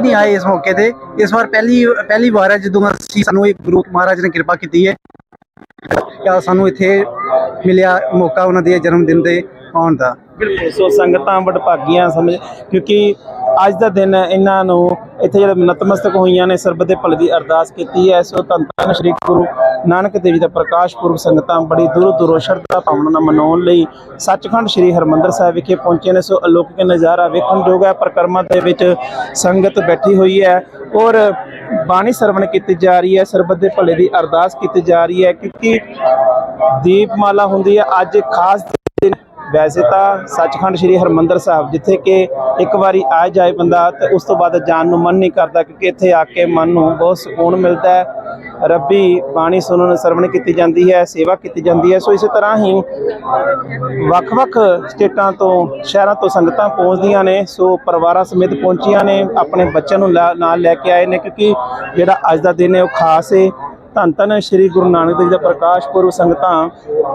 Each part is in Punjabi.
ਵੀ ਨਹੀਂ ਆਏ ਇਸ ਮੌਕੇ ਤੇ। ਇਸ ਵਾਰ ਪਹਿਲੀ ਪਹਿਲੀ ਵਾਰ ਹੈ ਜਦੋਂ ਅਸੀਂ ਸਾਨੂੰ ਇਹ ਗੁਰੂ ਮਹਾਰਾਜ ਨੇ ਕਿਰਪਾ ਕੀਤੀ ਹੈ। ਕਿ ਸਾਨੂੰ ਇੱਥੇ ਮਿਲਿਆ ਮੌਕਾ ਉਹਨਾਂ ਦੇ ਜਨਮ ਦਿਨ ਤੇ ਆਉਣ ਦਾ। ਸੋ ਸੰਗਤਾਂ ਵਡਭਾਗੀਆਂ ਸਮਝ ਕਿਉਂਕਿ ਅੱਜ ਦਾ ਦਿਨ ਇਹਨਾਂ ਨੂੰ ਇੱਥੇ ਜਿਹੜਾ ਨਤਮਸਤਕ ਹੋਈਆਂ ਨੇ ਸਰਬਤ ਦੇ ਭਲੇ ਦੀ ਅਰਦਾਸ ਕੀਤੀ ਹੈ। ਸੋ ਧੰਨ ਧੰਨ ਸ੍ਰੀ ਗੁਰੂ ਨਾਨਕ ਦੇਵ ਜੀ ਦਾ ਪ੍ਰਕਾਸ਼ ਪੁਰਬ ਸੰਗਤਾਂ ਬੜੀ ਦੂਰੋਂ ਦੂਰੋਂ ਸ਼ਰਧਾ ਭਾਵਨਾ ਨਾਲ ਮਨਾਉਣ ਲਈ ਸੱਚਖੰਡ ਸ੍ਰੀ ਹਰਮੰਦਰ ਸਾਹਿਬ ਵਿਖੇ ਪਹੁੰਚੇ ਨੇ। ਸੋ ਅਲੌਕਿਕ ਨਜ਼ਾਰਾ ਵੇਖਣ ਯੋਗ ਹੈ। ਪ੍ਰਕਰਮਾਂ ਦੇ ਵਿੱਚ ਸੰਗਤ ਬੈਠੀ ਹੋਈ ਹੈ ਔਰ ਬਾਣੀ ਸਰਵਣ ਕੀਤੀ ਜਾ ਰਹੀ ਹੈ। ਸਰਬਤ ਦੇ ਭਲੇ ਦੀ ਅਰਦਾਸ ਕੀਤੀ ਜਾ ਰਹੀ ਹੈ। ਕਿਉਂਕਿ ਦੀਪਮਾਲਾ ਹੁੰਦੀ ਹੈ। ਅੱਜ ਖਾਸ ਵੈਸੇ ਤਾਂ ਸੱਚਖੰਡ ਸ੍ਰੀ ਹਰਮੰਦਰ ਸਾਹਿਬ, ਜਿੱਥੇ ਕਿ ਇੱਕ ਵਾਰੀ ਆ ਜਾਏ ਬੰਦਾ ਤੇ ਉਸ ਤੋਂ ਬਾਅਦ ਜਾਣ ਨੂੰ ਮਨ ਨਹੀਂ ਕਰਦਾ ਕਿਉਂਕਿ ਇੱਥੇ ਆ ਕੇ ਮਨ ਨੂੰ ਬਹੁਤ ਸਕੂਨ ਮਿਲਦਾ ਹੈ। ਰੱਬੀ ਬਾਣੀ ਸੁਣਨ ਸਰਵਣ ਕੀਤੀ ਜਾਂਦੀ ਹੈ, ਸੇਵਾ ਕੀਤੀ ਜਾਂਦੀ ਹੈ। ਸੋ ਇਸੇ ਤਰ੍ਹਾਂ ਹੀ ਵੱਖ-ਵੱਖ ਸਟੇਟਾਂ ਤੋਂ, ਸ਼ਹਿਰਾਂ ਤੋਂ ਸੰਗਤਾਂ ਪਹੁੰਚਦੀਆਂ ਨੇ। ਸੋ ਪਰਿਵਾਰਾਂ ਸਮੇਤ ਪਹੁੰਚੀਆਂ ਨੇ, ਆਪਣੇ ਬੱਚਿਆਂ ਨੂੰ ਲਾ- ਨਾਲ ਲੈ ਕੇ ਆਏ ਨੇ ਕਿਉਂਕਿ ਜਿਹੜਾ ਅੱਜ ਦਾ ਦਿਨ ਹੈ ਉਹ ਖਾਸ ਹੈ ਧੰਨ ਧੰਨ ਸ੍ਰੀ ਗੁਰੂ ਨਾਨਕ ਦੇਵ ਜੀ ਦਾ ਪ੍ਰਕਾਸ਼ ਪੁਰਬ ਸੰਗਤਾਂ,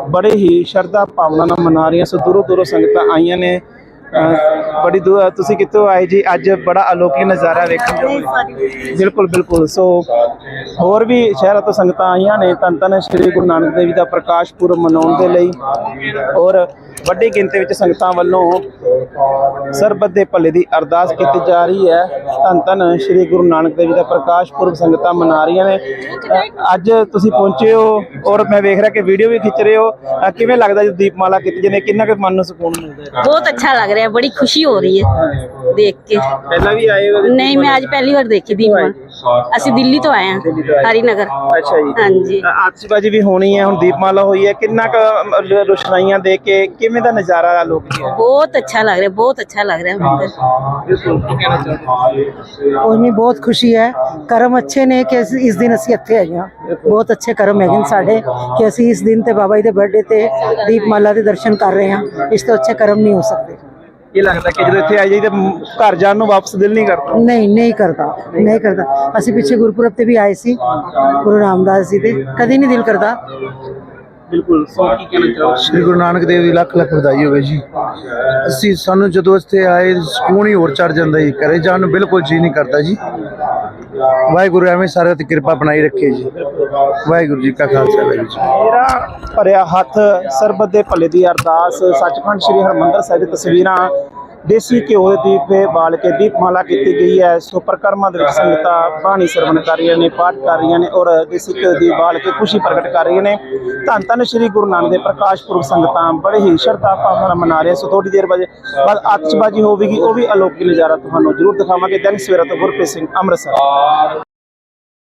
ਬੜੇ ਹੀ ਸ਼ਰਧਾ ਭਾਵਨਾ ਨਾਲ ਮਨਾ ਰਹੀਆਂ, ਸੋ ਦੂਰੋਂ ਦੂਰੋਂ ਸੰਗਤਾਂ ਆਈਆਂ ਨੇ। ਬੜੀ ਦੂਰ, ਤੁਸੀਂ ਕਿੱਥੋਂ ਆਏ ਜੀ? ਅੱਜ ਬੜਾ ਅਲੌਕਿਕ ਨਜ਼ਾਰਾ ਵੇਖਣ ਜੋ ਬਿਲਕੁਲ ਬਿਲਕੁਲ। ਸੋ, ਹੋਰ ਵੀ ਸ਼ਹਿਰਾਂ ਤੋਂ ਸੰਗਤਾਂ ਆਈਆਂ ਨੇ। ਧੰਨ ਧੰਨ ਸ੍ਰੀ ਗੁਰੂ ਨਾਨਕ ਦੇਵ ਜੀ ਦਾ ਪ੍ਰਕਾਸ਼ ਪੁਰਬ ਮਨਾਉਣ ਦੇ ਲਈ। ਔਰ ਵੱਡੀ ਗਿਣਤੀ ਵਿੱਚ ਸੰਗਤਾਂ ਵੱਲੋਂ ਸਰਬਤ ਦੇ ਭਲੇ ਦੀ ਅਰਦਾਸ ਕੀਤੀ ਜਾ ਰਹੀ ਹੈ। ਧੰਨ ਧੰਨ ਸ੍ਰੀ ਗੁਰੂ ਨਾਨਕ ਦੇਵ ਜੀ ਦਾ ਪ੍ਰਕਾਸ਼ ਪੁਰਬ ਸੰਗਤਾਂ ਮਨਾ ਰਹੀਆਂ ਨੇ। ਅੱਜ ਤੁਸੀਂ ਪਹੁੰਚੇ ਹੋ ਔਰ ਮੈਂ ਵੇਖ ਰਿਹਾ ਕਿ ਵੀਡੀਓ ਵੀ ਖਿੱਚ ਰਹੇ ਹੋ। ਕਿਵੇਂ ਲੱਗਦਾ ਜੀ ਦੀਪਮਾਲਾ ਕੀਤੀ ਜਨੇ ਕਿੰਨਾ ਕੁ ਮਨ ਨੂੰ ਸਕੂਨ ਮਿਲਦਾ ਹੈ? ਬਹੁਤ ਅੱਛਾ ਲੱਗ ਰਿਹਾ ਬੜੀ ਖੁਸ਼ੀ ਹੋ ਰਹੀ ਹੈ ਦੇਖ ਕੇ। ਪਹਿਲਾਂ ਵੀ ਆਏ ਹੋ ਨਹੀਂ ਮੈਂ ਅੱਜ ਪਹਿਲੀ ਵਾਰ ਦੇਖੀ ਦੀਪਮਾਲਾ। ਅਸੀਂ ਦਿੱਲੀ ਤੋਂ ਆਏ ਹਾਂ ਹਰੀਨਗਰ। ਅੱਛਾ ਜੀ। ਹਾਂਜੀ। ਆਤਸ਼ਬਾਜੀ ਵੀ ਹੋਣੀ ਹੈ ਹੁਣ ਦੀਪਮਾਲਾ ਹੋਈ ਹੈ। ਕਿੰਨਾ ਕੁ ਰੋਸ਼ਨਾਈਆਂ ਦੇ ਕੇ ਕਿਵੇਂ ਦਾ ਨਜ਼ਾਰਾ ਲੋਕ ਹੈ ਬਹੁਤ ਅੱਛਾ ਲੱਗ ਰਿਹਾ ਬਹੁਤ ਅੱਛਾ ਲੱਗ ਰਿਹਾ ਹੁਣ ਤਾਂ ਕੋਈ ਨਹੀਂ ਬਹੁਤ ਖੁਸ਼ੀ ਹੈ। ਕਰਮ ਅੱਛੇ ਨੇ ਕਿ ਅਸੀਂ ਇਸ ਦਿਨ ਅਸੀਂ ਇੱਥੇ ਹੈਗੇ ਹਾਂ। ਬਹੁਤ ਅੱਛੇ ਕਰਮ ਹੈਗੇ ਨੇ ਸਾਡੇ ਕਿ ਅਸੀਂ ਇਸ ਦਿਨ ਤੇ ਬਾਬਾ ਜੀ ਦੇ ਬਰਥਡੇ ਤੇ ਦੀਪਮਾਲਾ ਦੇ ਦਰਸ਼ਨ ਕਰ ਰਹੇ ਹਾਂ। ਇਸ ਤੋਂ ਅੱਛੇ ਕਰਮ ਨਹੀਂ ਹੋ ਸਕਦੇ। ਇਹ ਲੱਗਦਾ ਕਿ ਜਦੋਂ ਇੱਥੇ ਆ ਜਾਈ ਤੇ ਮ- ਘਰ ਜਾਣ ਨੂੰ ਵਾਪਸ ਦਿਲ ਨਹੀਂ ਕਰਦਾ। ਨਹੀਂ ਨਹੀਂ ਕਰਦਾ ਨਹੀਂ ਕਰਦਾ। ਅਸੀਂ ਪਿੱਛੇ ਗੁਰਪੁਰਬ ਤੇ ਵੀ ਆਏ ਸੀ। ਗੁਰੂ ਰਾਮਦਾਸ ਜੀ ਦੇ। ਕਦੀ ਨਹੀਂ ਦਿਲ ਕਰਦਾ। ਬਿਲਕੁਲ ਸੋ ਕੀ ਕਹਿਣਾ ਚਾਹੋ ਸ੍ਰੀ ਗੁਰੂ ਨਾਨਕ ਦੇਵ ਦੀ ਲੱਖ ਲੱਖ ਵਧਾਈ ਹੋਵੇ ਜੀ। ਅਸੀਂ ਸਾਨੂੰ ਜਦੋਂ ਇੱਥੇ ਆਏ ਸਕੂਨ ਹੀ ਹੋਰ ਚੜ ਜਾਂਦਾ ਜੀ ਘਰੇ ਜਾਣ ਨੂੰ ਬਿਲਕੁਲ ਜੀ ਨਹੀਂ ਕਰਦਾ ਜੀ। ਵਾਹਿਗੁਰੂ ਐਵੇਂ ਸਾਰਿਆਂ ਤੇ ਕਿਰਪਾ ਬਣਾਈ ਰੱਖੇ ਜੀ। ਵਾਹਿਗੁਰੂ ਜੀ ਕਾ ਖਾਲਸਾ ਵਾਹਿਗੁਰੂ ਜੀ ਮੇਰਾ ਭਰਿਆ ਹੱਥ ਸਰਬਤ ਦੇ ਭਲੇ ਦੀ ਅਰਦਾਸ ਸੱਚਖੰਡ ਸ੍ਰੀ ਹਰਮੰਦਰ ਸਾਹਿਬ ਦੀ ਤਸਵੀਰਾਂ ਦੇਸੀ ਘਿਓ ਦੇ ਦੀਪੇ ਬਾਲ ਕੇ ਦੀਪਮਾਲਾ ਕੀਤੀ ਗਈ ਹੈ। ਸੋ ਪ੍ਰਕਰਮਾਂ ਦੇ ਵਿੱਚ ਸੰਗਤਾਂ ਬਾਣੀ ਸਰਵਣ ਕਰ ਰਹੀਆਂ ਨੇ, ਪਾਠ ਕਰ ਰਹੀਆਂ ਨੇ ਔਰ ਦੇਸੀ ਘਿਓ ਦੀ ਬਾਲ ਕੇ ਖੁਸ਼ੀ ਪ੍ਰਗਟ ਕਰ ਰਹੀਆਂ ਨੇ। ਧੰਨ ਧੰਨ ਸ੍ਰੀ ਗੁਰੂ ਨਾਨਕ ਦੇ ਪ੍ਰਕਾਸ਼ ਪੁਰਬ ਸੰਗਤਾਂ, ਬੜੇ ਹੀ ਸ਼ਰਧਾ ਭਾਵਨਾ ਨਾਲ ਮਨਾ ਰਹੇ ਸੋ ਥੋੜੀ ਦੇਰ ਬਾਅਦ ਬਾਅਦ ਆਤਿਸ਼ਬਾਜ਼ੀ ਹੋਵੇਗੀ, ਉਹ ਵੀ ਅਲੌਕਿਕ ਨਜ਼ਾਰਾ ਤੁਹਾਨੂੰ ਜ਼ਰੂਰ ਦਿਖਾਵਾਂਗੇ। ਦਿਨ ਸਵੇਰਾ ਤੋਂ ਗੁਰਪ੍ਰੀਤ ਸਿੰਘ ਅੰਮ੍ਰਿਤਸਰ।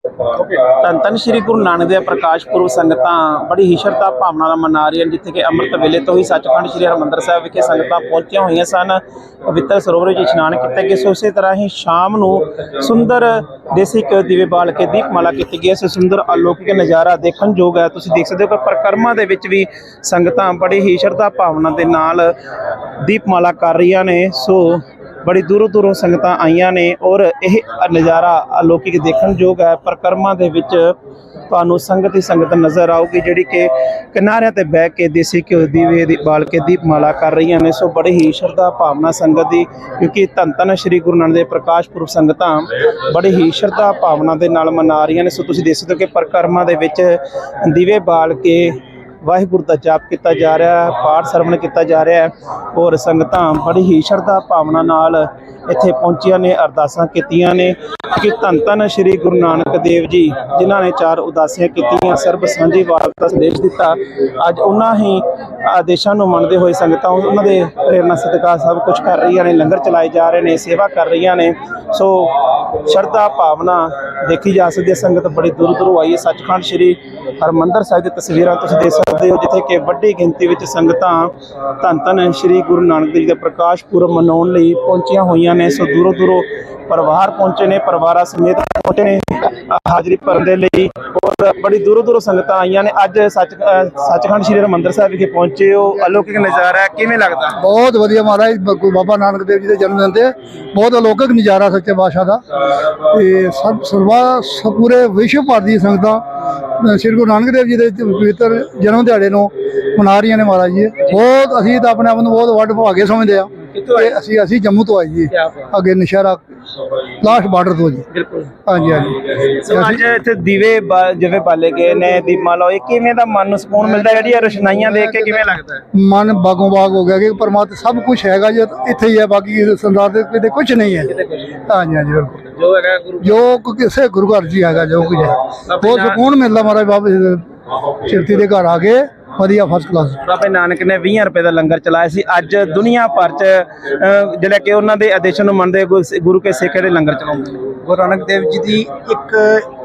ਧੰਨ ਧੰਨ ਸ੍ਰੀ ਗੁਰੂ ਨਾਨਕ ਦੇਵ ਪ੍ਰਕਾਸ਼ ਪੁਰਬ ਸੰਗਤਾਂ, ਬੜੀ ਹੀ ਸ਼ਰਧਾ ਭਾਵਨਾ ਨਾਲ ਮਨਾ ਰਹੀਆਂ ਹਨ, ਜਿੱਥੇ ਕਿ ਅੰਮ੍ਰਿਤ ਵੇਲੇ ਤੋਂ ਹੀ ਸੱਚਖੰਡ ਸ੍ਰੀ ਹਰਿਮੰਦਰ ਸਾਹਿਬ ਵਿਖੇ ਸੰਗਤਾਂ ਪਹੁੰਚੀਆਂ ਹੋਈਆਂ ਸਨ। ਪਵਿੱਤਰ ਸਰੋਵਰ ਵਿੱਚ ਇਸ਼ਨਾਨ ਕੀਤਾ ਗਿਆ ਸੋ ਇਸੇ ਤਰ੍ਹਾਂ ਹੀ ਸ਼ਾਮ ਨੂੰ ਸੁੰਦਰ ਦੇਸੀ ਘਿਓ, ਦੀਵੇ ਬਾਲ ਕੇ ਦੀਪਮਾਲਾ ਕੀਤੀ ਗਈ ਸੋ ਸੁੰਦਰ ਅਲੌਕਿਕ ਨਜ਼ਾਰਾ ਦੇਖਣ ਯੋਗ ਹੈ। ਤੁਸੀਂ ਦੇਖ ਸਕਦੇ ਹੋ ਕਿ ਪ੍ਰਕਰਮਾਂ ਦੇ ਵਿੱਚ ਵੀ ਸੰਗਤਾਂ ਬੜੀ ਹੀ ਸ਼ਰਧਾ ਭਾਵਨਾ ਦੇ ਨਾਲ ਦੀਪਮਾਲਾ ਕਰ ਰਹੀਆਂ ਨੇ। ਸੋ ਬੜੀ ਦੂਰੋਂ ਦੂਰੋਂ ਸੰਗਤਾਂ ਆਈਆਂ ਨੇ ਔਰ ਇਹ ਨਜ਼ਾਰਾ ਅਲੌਕਿਕ ਦੇਖਣ ਯੋਗ ਹੈ ਪ੍ਰਕਰਮਾਂ ਦੇ ਵਿੱਚ ਤੁਹਾਨੂੰ ਸੰਗਤ ਹੀ ਸੰਗਤ ਨਜ਼ਰ ਆਊਗੀ, ਜਿਹੜੀ ਕਿ ਕਿਨਾਰਿਆਂ ਤੇ ਬਹਿ ਕੇ ਦੇਸੀ ਘਿਓ ਦੀਵੇ ਦੀ ਬਾਲ ਕੇ ਦੀਪਮਾਲਾ ਕਰ ਰਹੀਆਂ ਨੇ। ਸੋ ਬੜੀ ਹੀ ਸ਼ਰਧਾ ਭਾਵਨਾ ਸੰਗਤ ਦੀ, ਕਿਉਂਕਿ ਧੰਨ ਧੰਨ ਸ੍ਰੀ ਗੁਰੂ ਨਾਨਕ ਦੇਵ ਪ੍ਰਕਾਸ਼ ਪੁਰਬ ਸੰਗਤਾਂ ਬੜੀ ਹੀ ਸ਼ਰਧਾ ਭਾਵਨਾ ਦੇ ਨਾਲ ਮਨਾ ਰਹੀਆਂ ਨੇ। ਸੋ ਤੁਸੀਂ ਦੇਖ ਸਕਦੇ ਹੋ ਕਿ ਪ੍ਰਕਰਮਾਂ ਦੇ ਵਿੱਚ ਦੀਵੇ ਬਾਲ ਕੇ ਵਾਹਿਗੁਰੂ ਦਾ ਜਾਪ ਕੀਤਾ ਜਾ ਰਿਹਾ ਹੈ ਪਾਠ ਸਰਵਣ ਕੀਤਾ ਜਾ ਰਿਹਾ ਹੈ ਔਰ ਸੰਗਤਾਂ ਬੜੀ ਹੀ ਸ਼ਰਧਾ ਭਾਵਨਾ ਨਾਲ ਇੱਥੇ ਪਹੁੰਚੀਆਂ ਨੇ ਅਰਦਾਸਾਂ ਕੀਤੀਆਂ ਨੇ। ਕਿ ਧੰਨ ਧੰਨ ਸ੍ਰੀ ਗੁਰੂ ਨਾਨਕ ਦੇਵ ਜੀ, ਜਿਨ੍ਹਾਂ ਨੇ ਚਾਰ ਉਦਾਸੀਆਂ ਕੀਤੀਆਂ, ਸਰਬ ਸਾਂਝੀ ਵਾਲਤਾ ਦਾ ਸੰਦੇਸ਼ ਦਿੱਤਾ। ਅੱਜ ਉਹਨਾਂ ਹੀ ਆਦੇਸ਼ਾਂ ਨੂੰ ਮੰਨਦੇ ਹੋਏ ਸੰਗਤਾਂ ਉਹਨਾਂ ਦੇ ਪ੍ਰੇਰਣਾ ਸਦਕਾ ਸਭ ਕੁਝ ਕਰ ਰਹੀਆਂ ਨੇ, ਲੰਗਰ ਚਲਾਏ ਜਾ ਰਹੇ ਨੇ, ਸੇਵਾ ਕਰ ਰਹੀਆਂ ਨੇ। ਸੋ ਸ਼ਰਧਾ ਭਾਵਨਾ ਦੇਖੀ ਜਾ ਸਕਦੀ ਹੈ। ਸੰਗਤ ਬੜੀ ਦੂਰ ਦੂਰੋਂ ਆਈ ਹੈ। ਸੱਚਖੰਡ ਸ੍ਰੀ ਹਰਮੰਦਰ ਸਾਹਿਬ ਦੀ ਤਸਵੀਰਾਂ ਤੁਸੀਂ ਦੇਖ ਸਕਦੇ ਹੋ, ਜਿੱਥੇ ਕਿ ਵੱਡੀ ਗਿਣਤੀ ਵਿੱਚ ਸੰਗਤਾਂ ਧੰਨ ਧੰਨ ਸ੍ਰੀ ਗੁਰੂ ਨਾਨਕ ਦੇਵ ਜੀ ਦਾ ਪ੍ਰਕਾਸ਼ ਪੁਰਬ ਮਨਾਉਣ ਲਈ ਪਹੁੰਚੀਆਂ ਹੋਈਆਂ ਨੇ। ਸੋ ਦੂਰੋਂ ਦੂਰੋਂ ਪਰਿਵਾਰ ਪਹੁੰਚੇ ਨੇ, ਪਰਿਵਾਰਾਂ ਸਮੇਤ ਪਹੁੰਚੇ ਨੇ। ਹਾਜ਼ਰੀ ਭਰਨ ਦੇ ਲਈ ਔਰ ਬੜੀ ਦੂਰੋਂ ਦੂਰੋਂ ਸੰਗਤਾਂ ਆਈਆਂ ਨੇ। ਅੱਜ ਸੱਚ ਸੱਚਖੰਡ ਸ੍ਰੀ ਹਰਿਮੰਦਰ ਸਾਹਿਬ ਵਿਖੇ ਪਹੁੰਚੇ ਹੋ। ਅਲੌਕਿਕ ਨਜ਼ਾਰਾ ਕਿਵੇਂ ਲੱਗਦਾ? ਬਹੁਤ ਵਧੀਆ ਮਹਾਰਾਜ ਗੁਰੂ ਬਾਬਾ ਨਾਨਕ ਦੇਵ ਜੀ ਦੇ ਜਨਮ ਦਿਨ ਤੇ ਬਹੁਤ ਅਲੌਕਿਕ ਨਜ਼ਾਰਾ ਸੱਚੇ ਬਾਦਸ਼ਾਹ ਦਾ। ਤੇ ਸਭ, ਸਰਵਾ ਸ- ਪੂਰੇ ਵਿਸ਼ਵ ਭਰ ਦੀ ਸੰਗਤਾਂ ਸ੍ਰੀ ਗੁਰੂ ਨਾਨਕ ਦੇਵ ਜੀ ਦੇ ਪਵਿੱਤਰ ਜਨਮ ਦਿਹਾੜੇ ਨੂੰ ਮਨਾ ਰਹੀਆਂ ਨੇ ਮਹਾਰਾਜ ਜੀ। ਬਹੁਤ, ਅਸੀਂ ਤਾਂ ਆਪਣੇ ਆਪ ਨੂੰ ਬਹੁਤ ਵੱਡ ਭਾਗੇ ਸਮਝਦੇ ਆ ਕਿੱਥੋਂ ਆਏ? ਇਹ ਅਸੀਂ ਅਸੀਂ ਜੰਮੂ ਤੋਂ ਆਏ ਜੀ। ਕਿਆ ਬਾਤ। ਅੱਗੇ ਨਸ਼ਹਿਰਾ ਲਾਸਟ ਬਾਰਡਰ ਤੋਂ ਜੀ। ਬਿਲਕੁਲ। ਹਾਂਜੀ ਹਾਂਜੀ। ਸੋ ਅੱਜ ਇੱਥੇ ਦੀਵੇ ਬਾ- ਜਿਵੇਂ ਬਾਲੇ ਗਏ ਨੇ ਦੀਪਮਾਲਾ ਹੋਈ ਕਿਵੇਂ ਦਾ ਮਨ ਨੂੰ ਸਕੂਨ ਮਿਲਦਾ ਜਿਹੜੀ ਇਹ ਰੋਸ਼ਨਾਈਆਂ ਦੇਖ ਕੇ ਕਿਵੇਂ ਲੱਗਦਾ ਹੈ? ਮਨ ਬਾਗੋਂ ਬਾਗ ਹੋ ਗਿਆ ਕਿ ਪਰਮਾਤਮਾ ਸਭ ਕੁਝ ਹੈਗਾ ਜੀ ਇੱਥੇ ਹੀ ਹੈ ਬਾਕੀ ਸੰਸਾਰ ਦੇ ਕਿਤੇ ਕੁਝ ਨਹੀਂ ਹੈ। ਹਾਂਜੀ ਹਾਂਜੀ ਬਿਲਕੁਲ। ਜੋ ਹੈਗਾ ਗੁਰੂ ਜੋ ਕੁ ਕਿਸੇ ਗੁਰੂ ਘਰ ਜੀ ਹੈਗਾ ਜੋ ਕੁਝ ਹੈ। ਬਹੁਤ ਸਕੂਨ ਮਿਲਦਾ ਮਹਾਰਾਜ ਬਾਬਾ ਜੀ ਦੇ ਚਿਰਤੀ ਦੇ ਘਰ ਆ ਕੇ ਵਧੀਆ ਫਸਟ ਕਲਾਸ ਬਾਬਾ ਨਾਨਕ ਨੇ 20 ਰੁਪਏ ਦਾ ਲੰਗਰ ਚਲਾਇਆ ਸੀ। ਅੱਜ ਦੁਨੀਆ ਭਰ ਚ ਅਹ, ਜਿਹੜਾ ਕਿ ਉਹਨਾਂ ਦੇ ਆਦੇਸ਼ਾਂ ਨੂੰ ਮੰਨਦੇ ਗੁਰ- ਗੁਰੂ ਕੇ ਸਿੱਖ ਜਿਹੜੇ ਲੰਗਰ ਚਲਾਉਂਦੇ ਨੇ। ਗੁਰੂ ਨਾਨਕ ਦੇਵ ਜੀ ਦੀ ਇੱਕ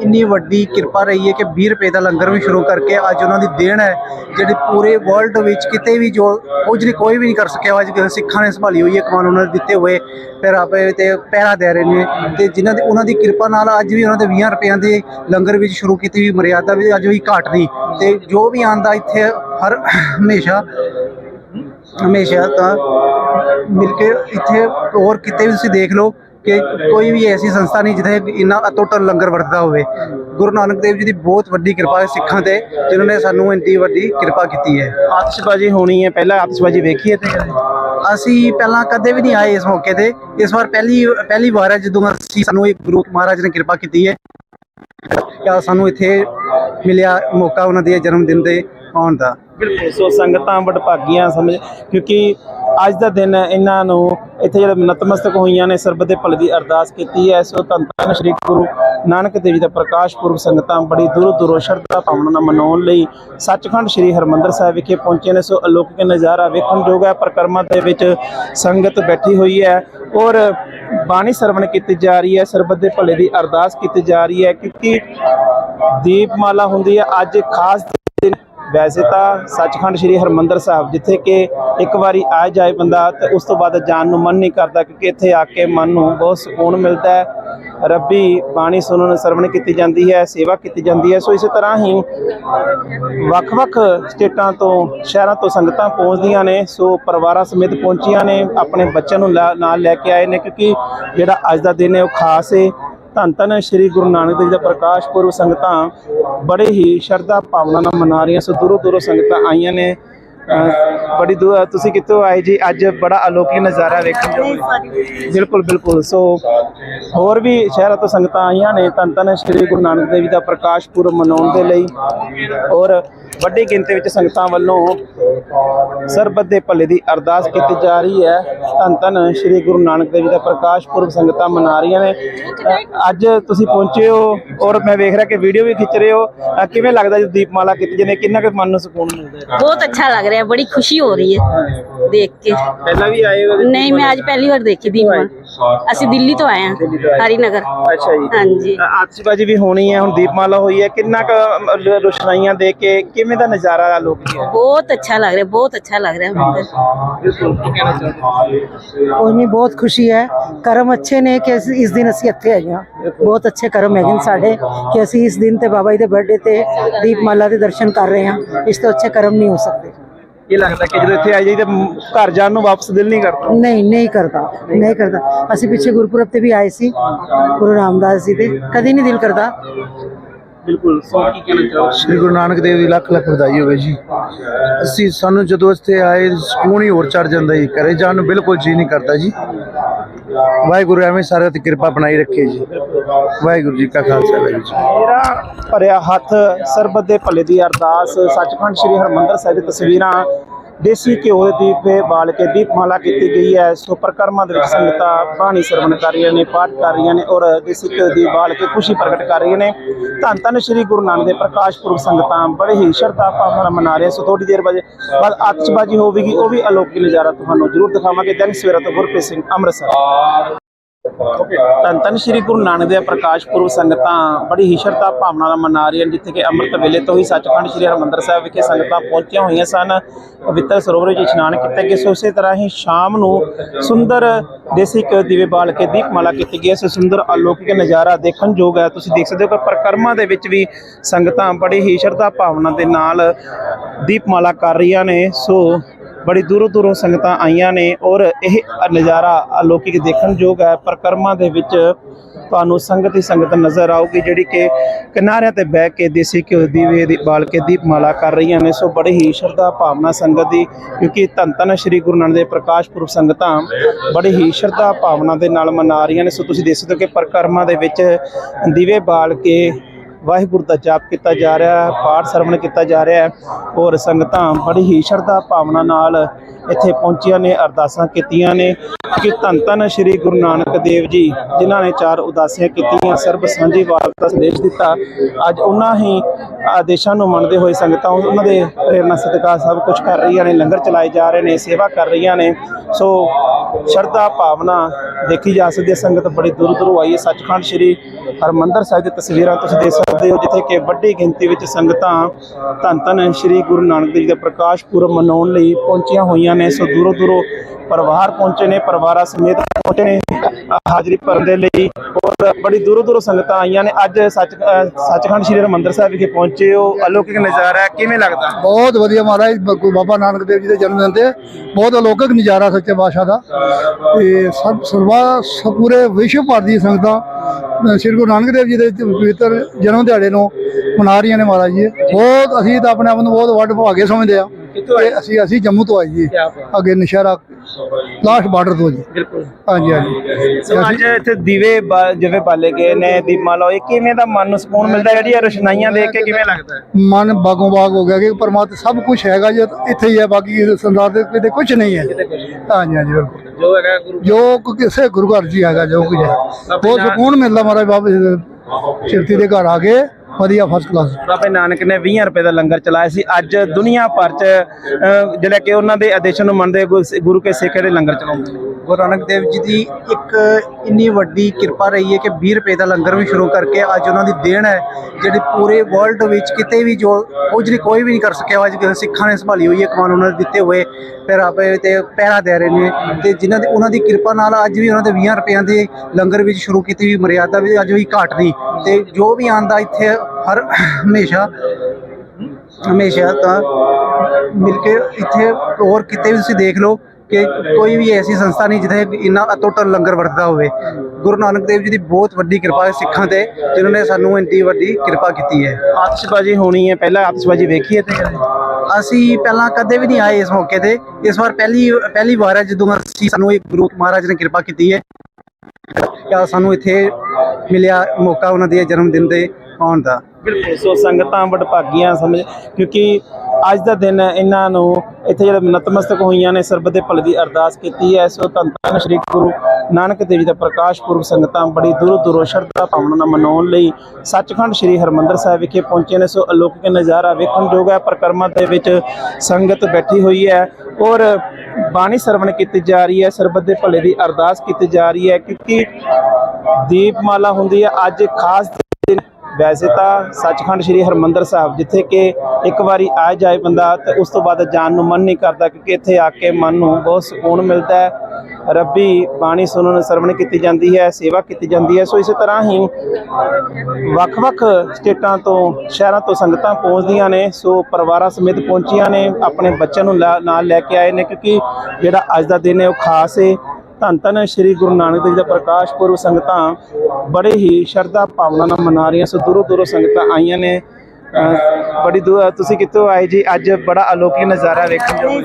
ਇੰਨੀ ਵੱਡੀ ਕਿਰਪਾ ਰਹੀ ਹੈ ਕਿ 20 ਰੁਪਏ ਦਾ ਲੰਗਰ ਵੀ ਸ਼ੁਰੂ ਕਰਕੇ ਅੱਜ ਉਹਨਾਂ ਦੀ ਦੇਣ ਹੈ ਜਿਹੜੀ ਪੂਰੇ ਵਰਲਡ ਵਿੱਚ ਕਿਤੇ ਵੀ ਜੋ ਕੁਝ ਨਹੀਂ ਕੋਈ ਵੀ ਨਹੀਂ ਕਰ ਸਕਿਆ ਅੱਜ ਸਿੱਖਾਂ ਨੇ ਸੰਭਾਲੀ ਹੋਈ ਹੈ ਕਮਾਨ ਉਹਨਾਂ ਨੇ ਦਿੱਤੇ ਹੋਏ ਫਿਰ ਆਪੇ ਤੇ ਪਹਿਰਾ ਦੇ ਰਹੇ ਨੇ ਤੇ ਜਿਨ੍ਹਾਂ ਦੀ ਉਹਨਾਂ ਦੀ ਕਿਰਪਾ ਨਾਲ ਅੱਜ ਵੀ ਉਹਨਾਂ ਦੇ 20 ਰੁਪਿਆਂ ਦੇ ਲੰਗਰ ਵਿੱਚ ਸ਼ੁਰੂ ਕੀਤੀ ਵੀ ਮਰਿਆਦਾ ਵੀ ਅੱਜ ਵੀ ਘਾਟ ਨਹੀਂ ਤੇ ਜੋ ਵੀ ਆਂਦਾ ਇੱਥੇ ਹਰ ਹਮੇਸ਼ਾ ਹਮੇਸ਼ਾ ਤਾਂ ਮਿਲ ਕੇ ਇੱਥੇ ਹੋਰ ਕਿਤੇ ਵੀ ਤੁਸੀਂ ਦੇਖ ਲਓ ਕਿ ਕੋਈ ਵੀ ਐਸੀ ਸੰਸਥਾ ਨਹੀਂ ਜਿੱਥੇ ਇੰਨਾ ਅਤੁੱਟ ਲੰਗਰ ਵਰਤਦਾ ਹੋਵੇ। ਗੁਰੂ ਨਾਨਕ ਦੇਵ ਜੀ ਦੀ ਬਹੁਤ ਵੱਡੀ ਕਿਰਪਾ ਹੈ ਸਿੱਖਾਂ ਤੇ ਜਿਨ੍ਹਾਂ ਨੇ ਸਾਨੂੰ ਇੰਨੀ ਵੱਡੀ ਕਿਰਪਾ ਕੀਤੀ ਹੈ। ਆਤਿਸ਼ਬਾਜ਼ੀ ਹੋਣੀ ਹੈ ਪਹਿਲਾਂ ਆਤਿਸ਼ਬਾਜ਼ੀ ਵੇਖੀ ਹੈ ਤੇ ਅਸੀਂ ਪਹਿਲਾਂ ਕਦੇ ਵੀ ਨਹੀਂ ਆਏ ਇਸ ਮੌਕੇ ਤੇ। ਇਸ ਵਾਰ ਪਹਿਲੀ ਪਹਿਲੀ ਵਾਰ ਹੈ ਜਦੋਂ ਅਸੀਂ ਸਾਨੂੰ ਇੱਕ ਗੁਰੂ ਮਹਾਰਾਜ ਨੇ ਕਿਰਪਾ ਕੀਤੀ ਹੈ। ਕਿ ਸਾਨੂੰ ਇੱਥੇ ਮਿਲਿਆ ਮੌਕਾ ਉਹਨਾਂ ਦੇ ਜਨਮ ਦਿਨ ਦੇ ਆਉਣ ਦਾ? ਬਿਲਕੁਲ, ਸੋ ਸੰਗਤਾਂ ਵਡਭਾਗੀਆਂ ਸਮਝ, ਕਿਉਂਕਿ ਅੱਜ ਦਾ ਦਿਨ ਇਹਨਾਂ ਨੂੰ ਇੱਥੇ ਜਿਹੜੇ ਨਤਮਸਤਕ ਹੋਈਆਂ ਨੇ ਸਰਬਤ ਦੇ ਭਲੇ ਦੀ ਅਰਦਾਸ ਕੀਤੀ ਹੈ, ਸੋ ਧੰਨ ਧੰਨ ਸ੍ਰੀ ਗੁਰੂ ਨਾਨਕ ਦੇਵ ਜੀ ਦਾ ਪ੍ਰਕਾਸ਼ ਪੁਰਬ ਸੰਗਤਾਂ ਬੜੀ ਦੂਰੋਂ ਦੂਰੋਂ ਸ਼ਰਧਾ ਭਾਵਨਾ ਨਾਲ ਮਨਾਉਣ ਲਈ ਸੱਚਖੰਡ ਸ੍ਰੀ ਹਰਮੰਦਰ ਸਾਹਿਬ ਵਿਖੇ ਪਹੁੰਚੇ ਨੇ, ਸੋ ਅਲੌਕਿਕ ਨਜ਼ਾਰਾ ਵੇਖਣ ਯੋਗ ਹੈ, ਪ੍ਰਕਰਮਾਂ ਦੇ ਵਿੱਚ ਸੰਗਤ ਬੈਠੀ ਹੋਈ ਹੈ ਔਰ ਬਾਣੀ ਸਰਵਣ ਕੀਤੀ ਜਾ ਰਹੀ ਹੈ ਸਰਬਤ ਦੇ ਭਲੇ ਦੀ ਅਰਦਾਸ ਕੀਤੀ ਜਾ ਰਹੀ ਹੈ, ਕਿਉਂਕਿ ਦੀਪਮਾਲਾ ਹੁੰਦੀ ਹੈ, ਅੱਜ ਖਾਸ ਵੈਸੇ ਤਾਂ ਸੱਚਖੰਡ ਸ੍ਰੀ ਹਰਮੰਦਰ ਸਾਹਿਬ, ਜਿੱਥੇ ਕਿ ਇੱਕ ਵਾਰੀ ਆ ਜਾਏ ਬੰਦਾ ਤੇ ਉਸ ਤੋਂ ਬਾਅਦ ਜਾਣ ਨੂੰ ਮਨ ਨਹੀਂ ਕਰਦਾ ਕਿਉਂਕਿ ਇੱਥੇ ਆ ਕੇ ਮਨ ਨੂੰ ਬਹੁਤ ਸਕੂਨ ਮਿਲਦਾ ਹੈ। ਰੱਬੀ ਬਾਣੀ ਸੁਣਨ ਸਰਵਣ ਕੀਤੀ ਜਾਂਦੀ ਹੈ, ਸੇਵਾ ਕੀਤੀ ਜਾਂਦੀ ਹੈ। ਸੋ ਇਸੇ ਤਰ੍ਹਾਂ ਹੀ ਵੱਖ-ਵੱਖ ਸਟੇਟਾਂ ਤੋਂ, ਸ਼ਹਿਰਾਂ ਤੋਂ ਸੰਗਤਾਂ ਪਹੁੰਚਦੀਆਂ ਨੇ। ਸੋ ਪਰਿਵਾਰਾਂ ਸਮੇਤ ਪਹੁੰਚੀਆਂ ਨੇ, ਆਪਣੇ ਬੱਚਿਆਂ ਨੂੰ ਲੈ- ਨਾਲ ਲੈ ਕੇ ਆਏ ਨੇ ਕਿਉਂਕਿ ਜਿਹੜਾ ਅੱਜ ਦਾ ਦਿਨ ਹੈ ਉਹ ਖਾਸ ਹੈ ਧੰਨ ਧੰਨ ਸ੍ਰੀ ਗੁਰੂ ਨਾਨਕ ਦੇਵ ਜੀ ਦਾ ਪ੍ਰਕਾਸ਼ ਪੁਰਬ ਸੰਗਤਾਂ ਬੜੇ ਹੀ ਸ਼ਰਧਾ ਭਾਵਨਾ ਨਾਲ ਮਨਾ ਰਹੀਆਂ, ਸੋ ਦੂਰੋਂ ਦੂਰੋਂ ਸੰਗਤਾਂ ਆਈਆਂ ਨੇ। ਬੜੀ ਦੂਰ, ਤੁਸੀਂ ਕਿੱਥੋਂ ਆਏ ਜੀ? ਅੱਜ ਬੜਾ ਅਲੌਕਿਕ ਨਜ਼ਾਰਾ ਵੇਖਣ ਜੋ ਬਿਲਕੁਲ ਬਿਲਕੁਲ। ਸੋ ਹੋਰ ਵੀ ਸ਼ਹਿਰਾਂ ਤੋਂ ਸੰਗਤਾਂ ਆਈਆਂ ਨੇ। ਧੰਨ ਧੰਨ ਸ੍ਰੀ ਗੁਰੂ ਨਾਨਕ ਦੇਵ ਜੀ ਦਾ ਪ੍ਰਕਾਸ਼ ਪੁਰਬ ਮਨਾਉਣ ਦੇ ਲਈ। ਔਰ ਵੱਡੀ ਗਿਣਤੀ ਵਿੱਚ ਸੰਗਤਾਂ ਵੱਲੋਂ ਸਰਬਤ ਦੇ ਭਲੇ ਦੀ ਅਰਦਾਸ ਕੀਤੀ ਜਾ ਰਹੀ ਹੈ। ਧੰਨ ਧੰਨ ਸ੍ਰੀ ਗੁਰੂ ਨਾਨਕ ਦੇਵ ਜੀ ਦਾ ਪ੍ਰਕਾਸ਼ ਪੁਰਬ ਸੰਗਤਾਂ ਮਨਾ ਰਹੀਆਂ ਨੇ। ਅੱਜ ਤੁਸੀਂ ਪਹੁੰਚੇ ਹੋ ਔਰ ਮੈਂ ਵੇਖ ਰਿਹਾ ਕਿ ਵੀਡੀਓ ਵੀ ਖਿੱਚ ਰਹੇ ਹੋ। ਕਿਵੇਂ ਲੱਗਦਾ ਜਦ ਦੀਪਮਾਲਾ ਕੀਤੀ ਜਾਂਦੀ ਕਿੰਨਾ ਕੁ ਮਨ ਨੂੰ ਸਕੂਨ ਮਿਲਦਾ ਹੈ? ਬਹੁਤ ਅੱਛਾ ਲੱਗ ਰਿਹਾ ਬੜੀ ਖੁਸ਼ੀ ਹੋ ਰਹੀ ਹੈ ਦੇਖ ਕੇ। ਪਹਿਲਾਂ ਵੀ ਆਏ ਹੋ ਨਹੀਂ ਮੈਂ ਅੱਜ ਪਹਿਲੀ ਵਾਰ ਦੇਖੀ ਦੀਪਮਾਲਾ। ਅਸੀਂ ਦਿੱਲੀ ਤੋਂ ਆਏ ਹਾਂ ਹਰੀ ਨਗਰ ਅੱਛਾ ਜੀ। ਹਾਂਜੀ। ਆਤਸ਼ਬਾਜੀ ਵੀ ਹੋਣੀ ਹੈ ਹੁਣ ਦੀਪਮਾਲਾ ਹੋਈ ਹੈ। ਕਿੰਨਾ ਕੁ ਰੋਸ਼ਨਾਈਆਂ ਦੇ ਕੇ ਕਿਵੇਂ ਦਾ ਨਜ਼ਾਰਾ ਲੋਕ ਹੈ बहुत अच्छा लग रहा है बहुत अच्छा लग रहा है मुझे ਕੋਈ ਨਹੀਂ ਬਹੁਤ ਖੁਸ਼ੀ ਹੈ ਕਰਮ ਅੱਛੇ ਨੇ ਕਿ ਅਸੀਂ ਇਸ ਦਿਨ ਅਸੀਂ ਇੱਥੇ ਆਏ ਹਾਂ ਬਹੁਤ ਅੱਛੇ ਕਰਮ ਹੈਗੇ ਨੇ ਸਾਡੇ ਕਿ ਅਸੀਂ ਇਸ ਦਿਨ ਤੇ ਬਾਬਾ ਜੀ ਦੇ ਬਰਥਡੇ ਤੇ ਦੀਪਮਾਲਾ ਦੇ ਦਰਸ਼ਨ ਕਰ ਰਹੇ ਹਾਂ ਇਸ ਤੋਂ ਅੱਛੇ ਕਰਮ ਨਹੀਂ ਹੋ ਸਕਦੇ ਇਹ ਲੱਗਦਾ ਕਿ ਜਦੋਂ ਇੱਥੇ ਆ ਜਾਈ ਤਾਂ ਮ- ਘਰ ਜਾਣ ਨੂੰ ਵਾਪਸ ਦਿਲ ਨਹੀਂ ਕਰਦਾ ਨਹੀਂ ਨਹੀਂ ਕਰਦਾ ਨਹੀਂ ਕਰਦਾ ਅਸੀਂ ਪਿੱਛੇ ਗੁਰਪੁਰਬ ਤੇ ਵੀ ਆਏ ਸੀ ਗੁਰੂ ਰਾਮਦਾਸ ਜੀ ਦੇ ਕਦੀ ਨਹੀਂ ਦਿਲ ਕਰਦਾ ਬਿਲਕੁਲ ਸੋ ਕੀ ਕਹਿਣਾ ਚਾਹੋ ਸ੍ਰੀ ਗੁਰੂ ਨਾਨਕ ਦੇਵ ਦੀ ਲੱਖ ਲੱਖ ਵਧਾਈ ਹੋਵੇ ਜੀ। ਅਸੀਂ ਸਾਨੂੰ ਜਦੋਂ ਇੱਥੇ ਆਏ ਸਕੂਨ ਹੀ ਹੋਰ ਚੜ ਜਾਂਦਾ ਜੀ। ਘਰੇ ਜਾਣ ਨੂੰ ਬਿਲਕੁਲ ਜੀ ਨਹੀਂ ਕਰਦਾ ਜੀ। ਵਾਹਿਗੁਰੂ ਐਵੇਂ ਸਾਰਿਆਂ ਤੇ ਕਿਰਪਾ ਬਣਾਈ ਰੱਖੇ ਜੀ। ਵਾਹਿਗੁਰੂ ਜੀ ਕਾ ਖਾਲਸਾ ਵਾਹਿਗੁਰੂ ਜੀ ਮੇਰਾ ਭਰਿਆ ਹੱਥ ਸਰਬਤ ਦੇ ਭਲੇ ਦੀ ਅਰਦਾਸ ਸੱਚਖੰਡ ਸ੍ਰੀ ਹਰਮੰਦਰ ਸਾਹਿਬ ਦੀ ਤਸਵੀਰਾਂ ਦੇਸੀ ਘਿਓ ਦੇ ਦੀਪੇ ਬਾਲ ਕੇ ਦੀਪਮਾਲਾ ਕੀਤੀ ਗਈ ਹੈ। ਸੋ ਪ੍ਰਕਰਮਾਂ ਦੇ ਵਿੱਚ ਸੰਗਤਾਂ ਬਾਣੀ ਸਰਵਣ ਕਰ ਰਹੀਆਂ ਨੇ, ਪਾਠ ਕਰ ਰਹੀਆਂ ਨੇ ਔਰ ਦੇਸੀ ਘਿਓ ਦੀ ਬਾਲ ਕੇ ਖੁਸ਼ੀ ਪ੍ਰਗਟ ਕਰ ਰਹੀਆਂ ਨੇ। ਧੰਨ ਧੰਨ ਸ੍ਰੀ ਗੁਰੂ ਨਾਨਕ ਦੇ ਪ੍ਰਕਾਸ਼ ਪੁਰਬ ਸੰਗਤਾਂ, ਬੜੇ ਹੀ ਸ਼ਰਧਾ ਭਾਵਨਾ ਨਾਲ ਮਨਾ ਰਹੇ ਸੋ ਥੋੜੀ ਦੇਰ ਬਾਅਦ ਬਾਅਦ ਆਤਿਸ਼ਬਾਜ਼ੀ ਹੋਵੇਗੀ, ਉਹ ਵੀ ਅਲੌਕਿਕ ਨਜ਼ਾਰਾ ਤੁਹਾਨੂੰ ਜ਼ਰੂਰ ਦਿਖਾਵਾਂਗੇ। ਦਿਨ ਸਵੇਰਾ ਤੋਂ ਗੁਰਪ੍ਰੀਤ ਸਿੰਘ ਅੰਮ੍ਰਿਤਸਰ। ਧੰਨ ਧੰਨ ਸ੍ਰੀ ਗੁਰੂ ਨਾਨਕ ਦੇਵ ਪ੍ਰਕਾਸ਼ ਪੁਰਬ ਸੰਗਤਾਂ ਬੜੀ ਹੀ ਸ਼ਰਧਾ ਭਾਵਨਾ ਨਾਲ ਮਨਾ ਰਹੀਆਂ ਨੇ, ਜਿੱਥੇ ਕਿ ਅੰਮ੍ਰਿਤ ਵੇਲੇ ਤੋਂ ਹੀ ਸੱਚਖੰਡ ਸ੍ਰੀ ਹਰਿਮੰਦਰ ਸਾਹਿਬ ਵਿਖੇ ਸੰਗਤਾਂ ਪਹੁੰਚੀਆਂ ਹੋਈਆਂ ਸਨ। ਪਵਿੱਤਰ ਸਰੋਵਰ ਵਿੱਚ ਇਸ਼ਨਾਨ ਕੀਤਾ ਗਿਆ ਸੋ ਉਸੇ ਤਰ੍ਹਾਂ ਹੀ ਸ਼ਾਮ ਨੂੰ ਸੁੰਦਰ ਦੇਸੀ ਘਿਓ ਦੀਵੇ ਬਾਲ ਕੇ ਦੀਪਮਾਲਾ ਕੀਤੀ ਗਈ ਸੋ ਸੁੰਦਰ ਅਲੌਕਿਕ ਨਜ਼ਾਰਾ ਦੇਖਣ ਯੋਗ ਹੈ। ਤੁਸੀਂ ਦੇਖ ਸਕਦੇ ਹੋ ਕਿ ਪ੍ਰਕਰਮਾਂ ਦੇ ਵਿੱਚ ਵੀ ਸੰਗਤਾਂ ਬੜੀ ਹੀ ਸ਼ਰਧਾ ਭਾਵਨਾ ਦੇ ਨਾਲ ਦੀਪਮਾਲਾ ਕਰ ਰਹੀਆਂ ਨੇ। ਸੋ ਬੜੀ ਦੂਰੋਂ ਦੂਰੋਂ ਸੰਗਤਾਂ ਆਈਆਂ ਨੇ ਔਰ ਇਹ ਨਜ਼ਾਰਾ ਅਲੌਕਿਕ ਦੇਖਣ ਯੋਗ ਹੈ। ਪ੍ਰਕਰਮਾਂ ਦੇ ਵਿੱਚ ਤੁਹਾਨੂੰ ਸੰਗਤ ਹੀ ਸੰਗਤ ਨਜ਼ਰ ਆਊਗੀ, ਜਿਹੜੀ ਕਿ ਕਿਨਾਰਿਆਂ ਤੇ ਬਹਿ ਕੇ ਦੇਸੀ ਘਿਓ ਦੀਵੇ ਦੀ ਬਾਲ ਕੇ ਦੀਪਮਾਲਾ ਕਰ ਰਹੀਆਂ ਨੇ। ਸੋ ਬੜੀ ਹੀ ਸ਼ਰਧਾ ਭਾਵਨਾ ਸੰਗਤ ਦੀ, ਕਿਉਂਕਿ ਧੰਨ ਧੰਨ ਸ੍ਰੀ ਗੁਰੂ ਨਾਨਕ ਦੇਵ ਪ੍ਰਕਾਸ਼ ਪੁਰਬ ਸੰਗਤਾਂ ਬੜੀ ਹੀ ਸ਼ਰਧਾ ਭਾਵਨਾ ਦੇ ਨਾਲ ਮਨਾ ਰਹੀਆਂ ਨੇ। ਸੋ ਤੁਸੀਂ ਦੇਖ ਸਕਦੇ ਹੋ ਕਿ ਪ੍ਰਕਰਮਾਂ ਦੇ ਵਿੱਚ ਦੀਵੇ ਬਾਲ ਕੇ ਵਾਹਿਗੁਰੂ ਦਾ ਜਾਪ ਕੀਤਾ ਜਾ ਰਿਹਾ ਹੈ, ਪਾਠ ਸਰਵਣ ਕੀਤਾ ਜਾ ਰਿਹਾ ਹੈ ਔਰ ਸੰਗਤਾਂ ਬੜੀ ਹੀ ਸ਼ਰਧਾ ਭਾਵਨਾ ਨਾਲ ਇੱਥੇ ਪਹੁੰਚੀਆਂ ਨੇ, ਅਰਦਾਸਾਂ ਕੀਤੀਆਂ ਨੇ। ਕਿ ਧੰਨ ਧੰਨ ਸ੍ਰੀ ਗੁਰੂ ਨਾਨਕ ਦੇਵ ਜੀ, ਜਿਨ੍ਹਾਂ ਨੇ ਚਾਰ ਉਦਾਸੀਆਂ ਕੀਤੀਆਂ, ਸਰਬ ਸਾਂਝੀ ਵਾਰ ਦਾ ਸੰਦੇਸ਼ ਦਿੱਤਾ। ਅੱਜ ਉਹਨਾਂ ਹੀ ਆਦੇਸ਼ਾਂ ਨੂੰ ਮੰਨਦੇ ਹੋਏ ਸੰਗਤਾਂ, ਉਹਨਾਂ ਦੇ ਪ੍ਰੇਰਣਾ ਸਦਕਾ ਸਭ ਕੁਝ ਕਰ ਰਹੀਆਂ ਨੇ, ਲੰਗਰ ਚਲਾਏ ਜਾ ਰਹੇ ਨੇ, ਸੇਵਾ ਕਰ ਰਹੀਆਂ ਨੇ। ਸੋ ਸ਼ਰਧਾ ਭਾਵਨਾ ਦੇਖੀ ਜਾ ਸਕਦੀ ਹੈ। ਸੰਗਤ ਬੜੀ ਦੂਰ ਦੂਰੋਂ ਆਈ ਹੈ। ਸੱਚਖੰਡ ਸ੍ਰੀ ਹਰਮੰਦਰ ਸਾਹਿਬ ਦੀ ਤਸਵੀਰਾਂ ਤੁਸੀਂ ਦੇਖ ਸਕਦੇ ਹੋ, ਜਿੱਥੇ ਕਿ ਵੱਡੀ ਗਿਣਤੀ ਵਿੱਚ ਸੰਗਤਾਂ ਧੰਨ ਧੰਨ ਸ੍ਰੀ ਗੁਰੂ ਨਾਨਕ ਦੇਵ ਜੀ ਦਾ ਪ੍ਰਕਾਸ਼ ਪੁਰਬ ਮਨਾਉਣ ਲਈ ਪਹੁੰਚੀਆਂ ਹੋਈਆਂ ਨੇ ਸੋ ਦੂਰੋਂ ਦੂਰੋਂ ਪਰਿਵਾਰ ਪਹੁੰਚੇ ਨੇ, ਪਰਿਵਾਰਾਂ ਸਮੇਤ ਪਹੁੰਚੇ ਨੇ ਹਾਜ਼ਰੀ ਭਰਨ ਦੇ ਲਈ ਔਰ ਬੜੀ ਦੂਰੋਂ ਦੂਰੋਂ ਸੰਗਤਾਂ ਆਈਆਂ ਨੇ। ਅੱਜ ਸੱਚ ਸੱਚਖੰਡ ਸ੍ਰੀ ਹਰਿਮੰਦਰ ਸਾਹਿਬ ਵਿਖੇ ਪਹੁੰਚੇ ਹੋ। ਅਲੌਕਿਕ ਨਜ਼ਾਰਾ ਹੈ ਕਿਵੇਂ ਲੱਗਦਾ? ਬਹੁਤ ਵਧੀਆ ਮਹਾਰਾਜ, ਬ- ਬਾਬਾ ਨਾਨਕ ਦੇਵ ਜੀ ਦੇ ਜਨਮ ਦਿਨ ਤੇ ਬਹੁਤ ਅਲੌਕਿਕ ਨਜ਼ਾਰਾ ਸੱਚੇ ਪਾਤਸ਼ਾਹ ਦਾ। ਤੇ ਸਭ, ਸਰਵਾ, ਸ- ਪੂਰੇ ਵਿਸ਼ਵ ਭਰ ਦੀ ਸੰਗਤਾਂ ਸ੍ਰੀ ਗੁਰੂ ਨਾਨਕ ਦੇਵ ਜੀ ਦੇ ਪਵਿੱਤਰ ਜਨਮ ਦਿਹਾੜੇ ਨੂੰ ਮਨਾ ਰਹੀਆਂ ਨੇ ਮਹਾਰਾਜ ਜੀ। ਬਹੁਤ, ਅਸੀਂ ਤਾਂ ਆਪਣੇ ਆਪ ਨੂੰ ਬਹੁਤ ਵੱਡ ਭਾਗੇ ਸਮਝਦੇ ਆ ਤੇ ਅਸੀਂ ਅਸੀਂ ਜੰਮੂ ਤੋਂ ਆਏ ਜੀ। ਅੱਗੇ ਨਸ਼ਹਿਰਾ ਲਾਸਟ ਬਾਰਡਰ ਤੋਂ ਜੀ। ਬਿਲਕੁਲ। ਹਾਂਜੀ ਹਾਂਜੀ। ਸੋ ਅੱਜ ਇੱਥੇ ਦੀਵੇ ਬਾ- ਜਿਵੇਂ ਬਾਲੇ ਗਏ ਨੇ ਦੀਪਮਾਲਾ ਇਹ ਕਿਵੇਂ ਦਾ ਮਨ ਨੂੰ ਸਕੂਨ ਮਿਲਦਾ ਜਿਹੜੀ ਇਹ ਰੋਸ਼ਨਾਈਆਂ ਦੇਖ ਕੇ ਕਿਵੇਂ ਲੱਗਦਾ ਹੈ? ਮਨ ਬਾਗੋਂ ਬਾਗ ਹੋ ਗਿਆ ਕਿ ਪਰਮਾਤਮਾ ਸਭ ਕੁਝ ਹੈਗਾ ਜੀ ਇੱਥੇ ਹੀ ਹੈ ਬਾਕੀ ਸੰਸਾਰ ਦੇ ਕਿਤੇ ਕੁਝ ਨਹੀਂ ਹੈ। ਹਾਂਜੀ ਹਾਂਜੀ ਬਿਲਕੁਲ। ਜੋ ਹੈਗਾ ਗੁਰੂ ਜੋ ਕੁ ਕਿਸੇ ਗੁਰੂ ਘਰ ਹੀ ਹੈਗਾ ਜੋ ਕੁਝ ਹੈ। ਬਹੁਤ ਸਕੂਨ ਮਿਲਦਾ ਮਹਾਰਾਜ ਬਾਬਾ ਜੀ ਦੇ ਸ਼ਿਰਤੀ ਦੇ ਘਰ ਆ ਕੇ। ਵਧੀਆ ਫਸਟ ਕਲਾਸ ਬਾਬੇ ਨਾਨਕ ਨੇ 20 ਰੁਪਏ ਦਾ ਲੰਗਰ ਚਲਾਇਆ ਸੀ। ਅੱਜ ਦੁਨੀਆ ਭਰ ਚ ਜਿਹੜਾ ਕਿ ਉਹਨਾਂ ਦੇ ਆਦੇਸ਼ਾਂ ਨੂੰ ਮੰਨਦੇ ਗੁਰ- ਗੁਰੂ ਕੇ ਸਿੱਖ ਦੇ ਲੰਗਰ ਚਲਾਉਂਦੇ ਨੇ। ਗੁਰੂ ਨਾਨਕ ਦੇਵ ਜੀ ਦੀ ਇੱਕ ਇੰਨੀ ਵੱਡੀ ਕਿਰਪਾ ਰਹੀ ਹੈ ਕਿ 20 ਰੁਪਏ ਦਾ ਲੰਗਰ ਵੀ ਸ਼ੁਰੂ ਕਰਕੇ ਅੱਜ ਉਹਨਾਂ ਦੀ ਦੇਣ ਹੈ, ਜਿਹੜੀ ਪੂਰੇ ਵਰਲਡ ਵਿੱਚ ਕਿਤੇ ਵੀ ਜੋ ਕੁਝ ਨਹੀਂ, ਕੋਈ ਵੀ ਨਹੀਂ ਕਰ ਸਕਿਆ। ਅੱਜ ਸਿੱਖਾਂ ਨੇ ਸੰਭਾਲੀ ਹੋਈ ਹੈ, ਕਮਾਨ ਉਹਨਾਂ ਦੇ ਦਿੱਤੇ ਹੋਏ ਪਹਿਰਾਵੇ ਤੇ ਪਹਿਰਾ ਦੇ ਰਹੇ ਨੇ। ਤੇ ਜਿਨ੍ਹਾਂ ਦੀ, ਉਹਨਾਂ ਦੀ ਕਿਰਪਾ ਨਾਲ ਅੱਜ ਵੀ ਉਹਨਾਂ ਦੇ 20 ਰੁਪਏ ਦੇ ਲੰਗਰ ਵਿੱਚ ਸ਼ੁਰੂ ਕੀਤੀ ਵੀ ਮਰਿਆਦਾ ਵੀ ਅੱਜ ਵੀ ਘਾਟ ਨਹੀਂ। ਤੇ ਜੋ ਵੀ ਆਂਦਾ ਇੱਥੇ ਹਰ ਹਮੇਸ਼ਾ ਹਮੇਸ਼ਾ ਤਾਂ ਮਿਲ ਕੇ ਇੱਥੇ ਹੋਰ ਕਿਤੇ ਵੀ ਤੁਸੀਂ ਦੇਖ ਲਓ। ਕਿ ਕੋਈ ਵੀ ਐਸੀ ਸੰਸਥਾ ਨਹੀਂ ਜਿੱਥੇ ਇੰਨਾ ਅਟੁੱਟ ਲੰਗਰ ਵਰਤਦਾ ਹੋਵੇ। ਗੁਰੂ ਨਾਨਕ ਦੇਵ ਜੀ ਦੀ ਬਹੁਤ ਵੱਡੀ ਕਿਰਪਾ ਹੈ ਸਿੱਖਾਂ ਤੇ ਜਿਨ੍ਹਾਂ ਨੇ ਸਾਨੂੰ ਇੰਨੀ ਵੱਡੀ ਕਿਰਪਾ ਕੀਤੀ ਹੈ। ਆਤਿਸ਼ਬਾਜ਼ੀ ਹੋਣੀ ਹੈ ਪਹਿਲਾਂ ਆਤਿਸ਼ਬਾਜ਼ੀ ਵੇਖੀ ਹੈ ਤੇ ਅਸੀਂ ਪਹਿਲਾਂ ਕਦੇ ਵੀ ਨਹੀਂ ਆਏ ਇਸ ਮੌਕੇ ਤੇ। ਇਸ ਵਾਰ ਪਹਿਲੀ ਪਹਿਲੀ ਵਾਰ ਹੈ ਜਦੋਂ ਅਸੀਂ ਸਾਨੂੰ ਇੱਕ ਗੁਰੂ ਮਹਾਰਾਜ ਨੇ ਕਿਰਪਾ ਕੀਤੀ ਹੈ। ਕਿ ਸਾਨੂੰ ਇੱਥੇ ਮਿਲਿਆ ਮੌਕਾ ਉਹਨਾਂ ਦੇ ਜਨਮ ਦਿਨ ਦੇ ਆਉਣ ਦਾ। ਬਿਲਕੁਲ, ਸੋ ਸੰਗਤਾਂ ਵਡਭਾਗੀਆਂ ਸਮਝ ਕਿਉਂਕਿ ਅੱਜ ਦਾ ਦਿਨ ਇਹਨਾਂ ਨੂੰ ਇੱਥੇ ਜਿਹੜੇ ਨਤਮਸਤਕ ਹੋਈਆਂ ਨੇ ਸਰਬਤ ਦੇ ਭਲੇ ਦੀ ਅਰਦਾਸ ਕੀਤੀ ਹੈ। ਸੋ ਧੰਨ ਧੰਨ ਸ੍ਰੀ ਗੁਰੂ ਨਾਨਕ ਦੇਵ ਜੀ ਦਾ ਪ੍ਰਕਾਸ਼ ਪੁਰਬ ਸੰਗਤਾਂ ਬੜੀ ਦੂਰੋਂ ਦੂਰੋਂ ਸ਼ਰਧਾ ਭਾਵਨਾ ਨਾਲ ਮਨਾਉਣ ਲਈ ਸੱਚਖੰਡ ਸ੍ਰੀ ਹਰਮੰਦਰ ਸਾਹਿਬ ਵਿਖੇ ਪਹੁੰਚੇ ਨੇ। ਸੋ ਅਲੌਕਿਕ ਨਜ਼ਾਰਾ ਵੇਖਣ ਯੋਗ ਹੈ, ਪ੍ਰਕਰਮਾਂ ਦੇ ਵਿੱਚ ਸੰਗਤ ਬੈਠੀ ਹੋਈ ਹੈ ਔਰ ਬਾਣੀ ਸਰਵਣ ਕੀਤੀ ਜਾ ਰਹੀ ਹੈ, ਸਰਬਤ ਦੇ ਭਲੇ ਦੀ ਅਰਦਾਸ ਕੀਤੀ ਜਾ ਰਹੀ ਹੈ। ਕਿਉਂਕਿ ਦੀਪਮਾਲਾ ਹੁੰਦੀ ਹੈ, ਅੱਜ ਖਾਸ ਦਿਨ ਵੈਸੇ ਤਾਂ ਸੱਚਖੰਡ ਸ੍ਰੀ ਹਰਮੰਦਰ ਸਾਹਿਬ, ਜਿੱਥੇ ਕਿ ਇੱਕ ਵਾਰੀ ਆ ਜਾਏ ਬੰਦਾ ਤੇ ਉਸ ਤੋਂ ਬਾਅਦ ਜਾਣ ਨੂੰ ਮਨ ਨਹੀਂ ਕਰਦਾ, ਕਿਉਂਕਿ ਇੱਥੇ ਆ ਕੇ ਮਨ ਨੂੰ ਬਹੁਤ ਸਕੂਨ ਮਿਲਦਾ ਹੈ। ਰੱਬੀ ਬਾਣੀ ਸੁਣਨ ਸਰਵਣ ਕੀਤੀ ਜਾਂਦੀ ਹੈ, ਸੇਵਾ ਕੀਤੀ ਜਾਂਦੀ ਹੈ। ਸੋ ਇਸੇ ਤਰ੍ਹਾਂ ਹੀ ਵੱਖ-ਵੱਖ ਸਟੇਟਾਂ ਤੋਂ, ਸ਼ਹਿਰਾਂ ਤੋਂ ਸੰਗਤਾਂ ਪਹੁੰਚਦੀਆਂ ਨੇ, ਸੋ ਪਰਿਵਾਰਾਂ ਸਮੇਤ ਪਹੁੰਚੀਆਂ ਨੇ, ਆਪਣੇ ਬੱਚਿਆਂ ਨੂੰ ਲਾ- ਨਾਲ ਲੈ ਕੇ ਆਏ ਨੇ, ਕਿਉਂਕਿ ਜਿਹੜਾ ਅੱਜ ਦਾ ਦਿਨ ਹੈ ਉਹ ਖਾਸ ਹੈ ਧੰਨ ਧੰਨ ਸ੍ਰੀ ਗੁਰੂ ਨਾਨਕ ਦੇਵ ਜੀ ਦਾ ਪ੍ਰਕਾਸ਼ ਪੁਰਬ ਸੰਗਤਾਂ ਬੜੇ ਹੀ ਸ਼ਰਧਾ ਭਾਵਨਾ ਨਾਲ ਮਨਾ ਰਹੀਆਂ ਸੋ ਦੂਰੋਂ ਦੂਰੋਂ ਸੰਗਤਾਂ ਆਈਆਂ ਨੇ। ਬੜੀ ਦੂਰ ਤੁਸੀਂ ਕਿੱਥੋਂ ਆਏ ਜੀ? ਅੱਜ ਬੜਾ ਅਲੋਕੀ ਨਜ਼ਾਰਾ ਵੇਖਣ ਨੂੰ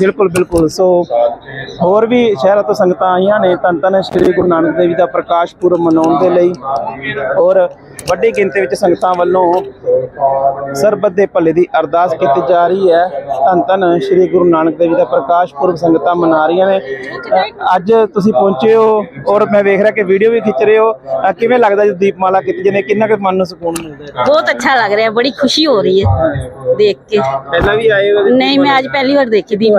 ਬਿਲਕੁਲ ਬਿਲਕੁਲ। ਸੋ ਹੋਰ ਵੀ ਸ਼ਹਿਰਾਂ ਤੋਂ ਸੰਗਤਾਂ ਆਈਆਂ ਨੇ। ਤਨ ਤਨ ਸ੍ਰੀ ਗੁਰੂ ਨਾਨਕ ਦੇਵ ਜੀ ਦਾ ਪ੍ਰਕਾਸ਼ ਪੁਰਬ ਮਨਾਉਣ ਦੇ ਲਈ। ਔਰ ਵੱਡੀ ਗਿਣਤੀ ਵਿੱਚ ਸੰਗਤਾਂ ਵੱਲੋਂ ਸਰਬੱਤ ਦੇ ਭਲੇ ਦੀ ਅਰਦਾਸ ਕੀਤੀ ਜਾ ਰਹੀ ਹੈ। ਤਨ ਤਨ ਸ੍ਰੀ ਗੁਰੂ ਨਾਨਕ ਦੇਵ ਜੀ ਦਾ ਪ੍ਰਕਾਸ਼ ਪੁਰਬ ਸੰਗਤਾਂ ਮਨਾ ਰਹੀਆਂ ਨੇ। ਅੱਜ ਤੁਸੀਂ ਪਹੁੰਚੇ ਹੋ ਔਰ ਮੈਂ ਵੇਖ ਰਿਹਾ ਕਿ ਵੀਡੀਓ ਵੀ ਖਿੱਚ ਰਹੇ ਹੋ। ਕਿਵੇਂ ਲੱਗਦਾ ਜੀ ਦੀਪਮਾਲਾ ਕੀਤੀ ਜਾਂਦੀ ਹੈ? ਕਿੰਨਾ ਕੁ ਮਨ ਨੂੰ ਸਕੂਨ ਮਿਲਦਾ ਹੈ? ਬਹੁਤ ਅੱਛਾ ਲੱਗ रहा है बड़ी खुशी हो रही है देख के ਪਹਿਲਾਂ ਵੀ ਆਏ ਹੋ नहीं मैं आज पहली बार देखी थी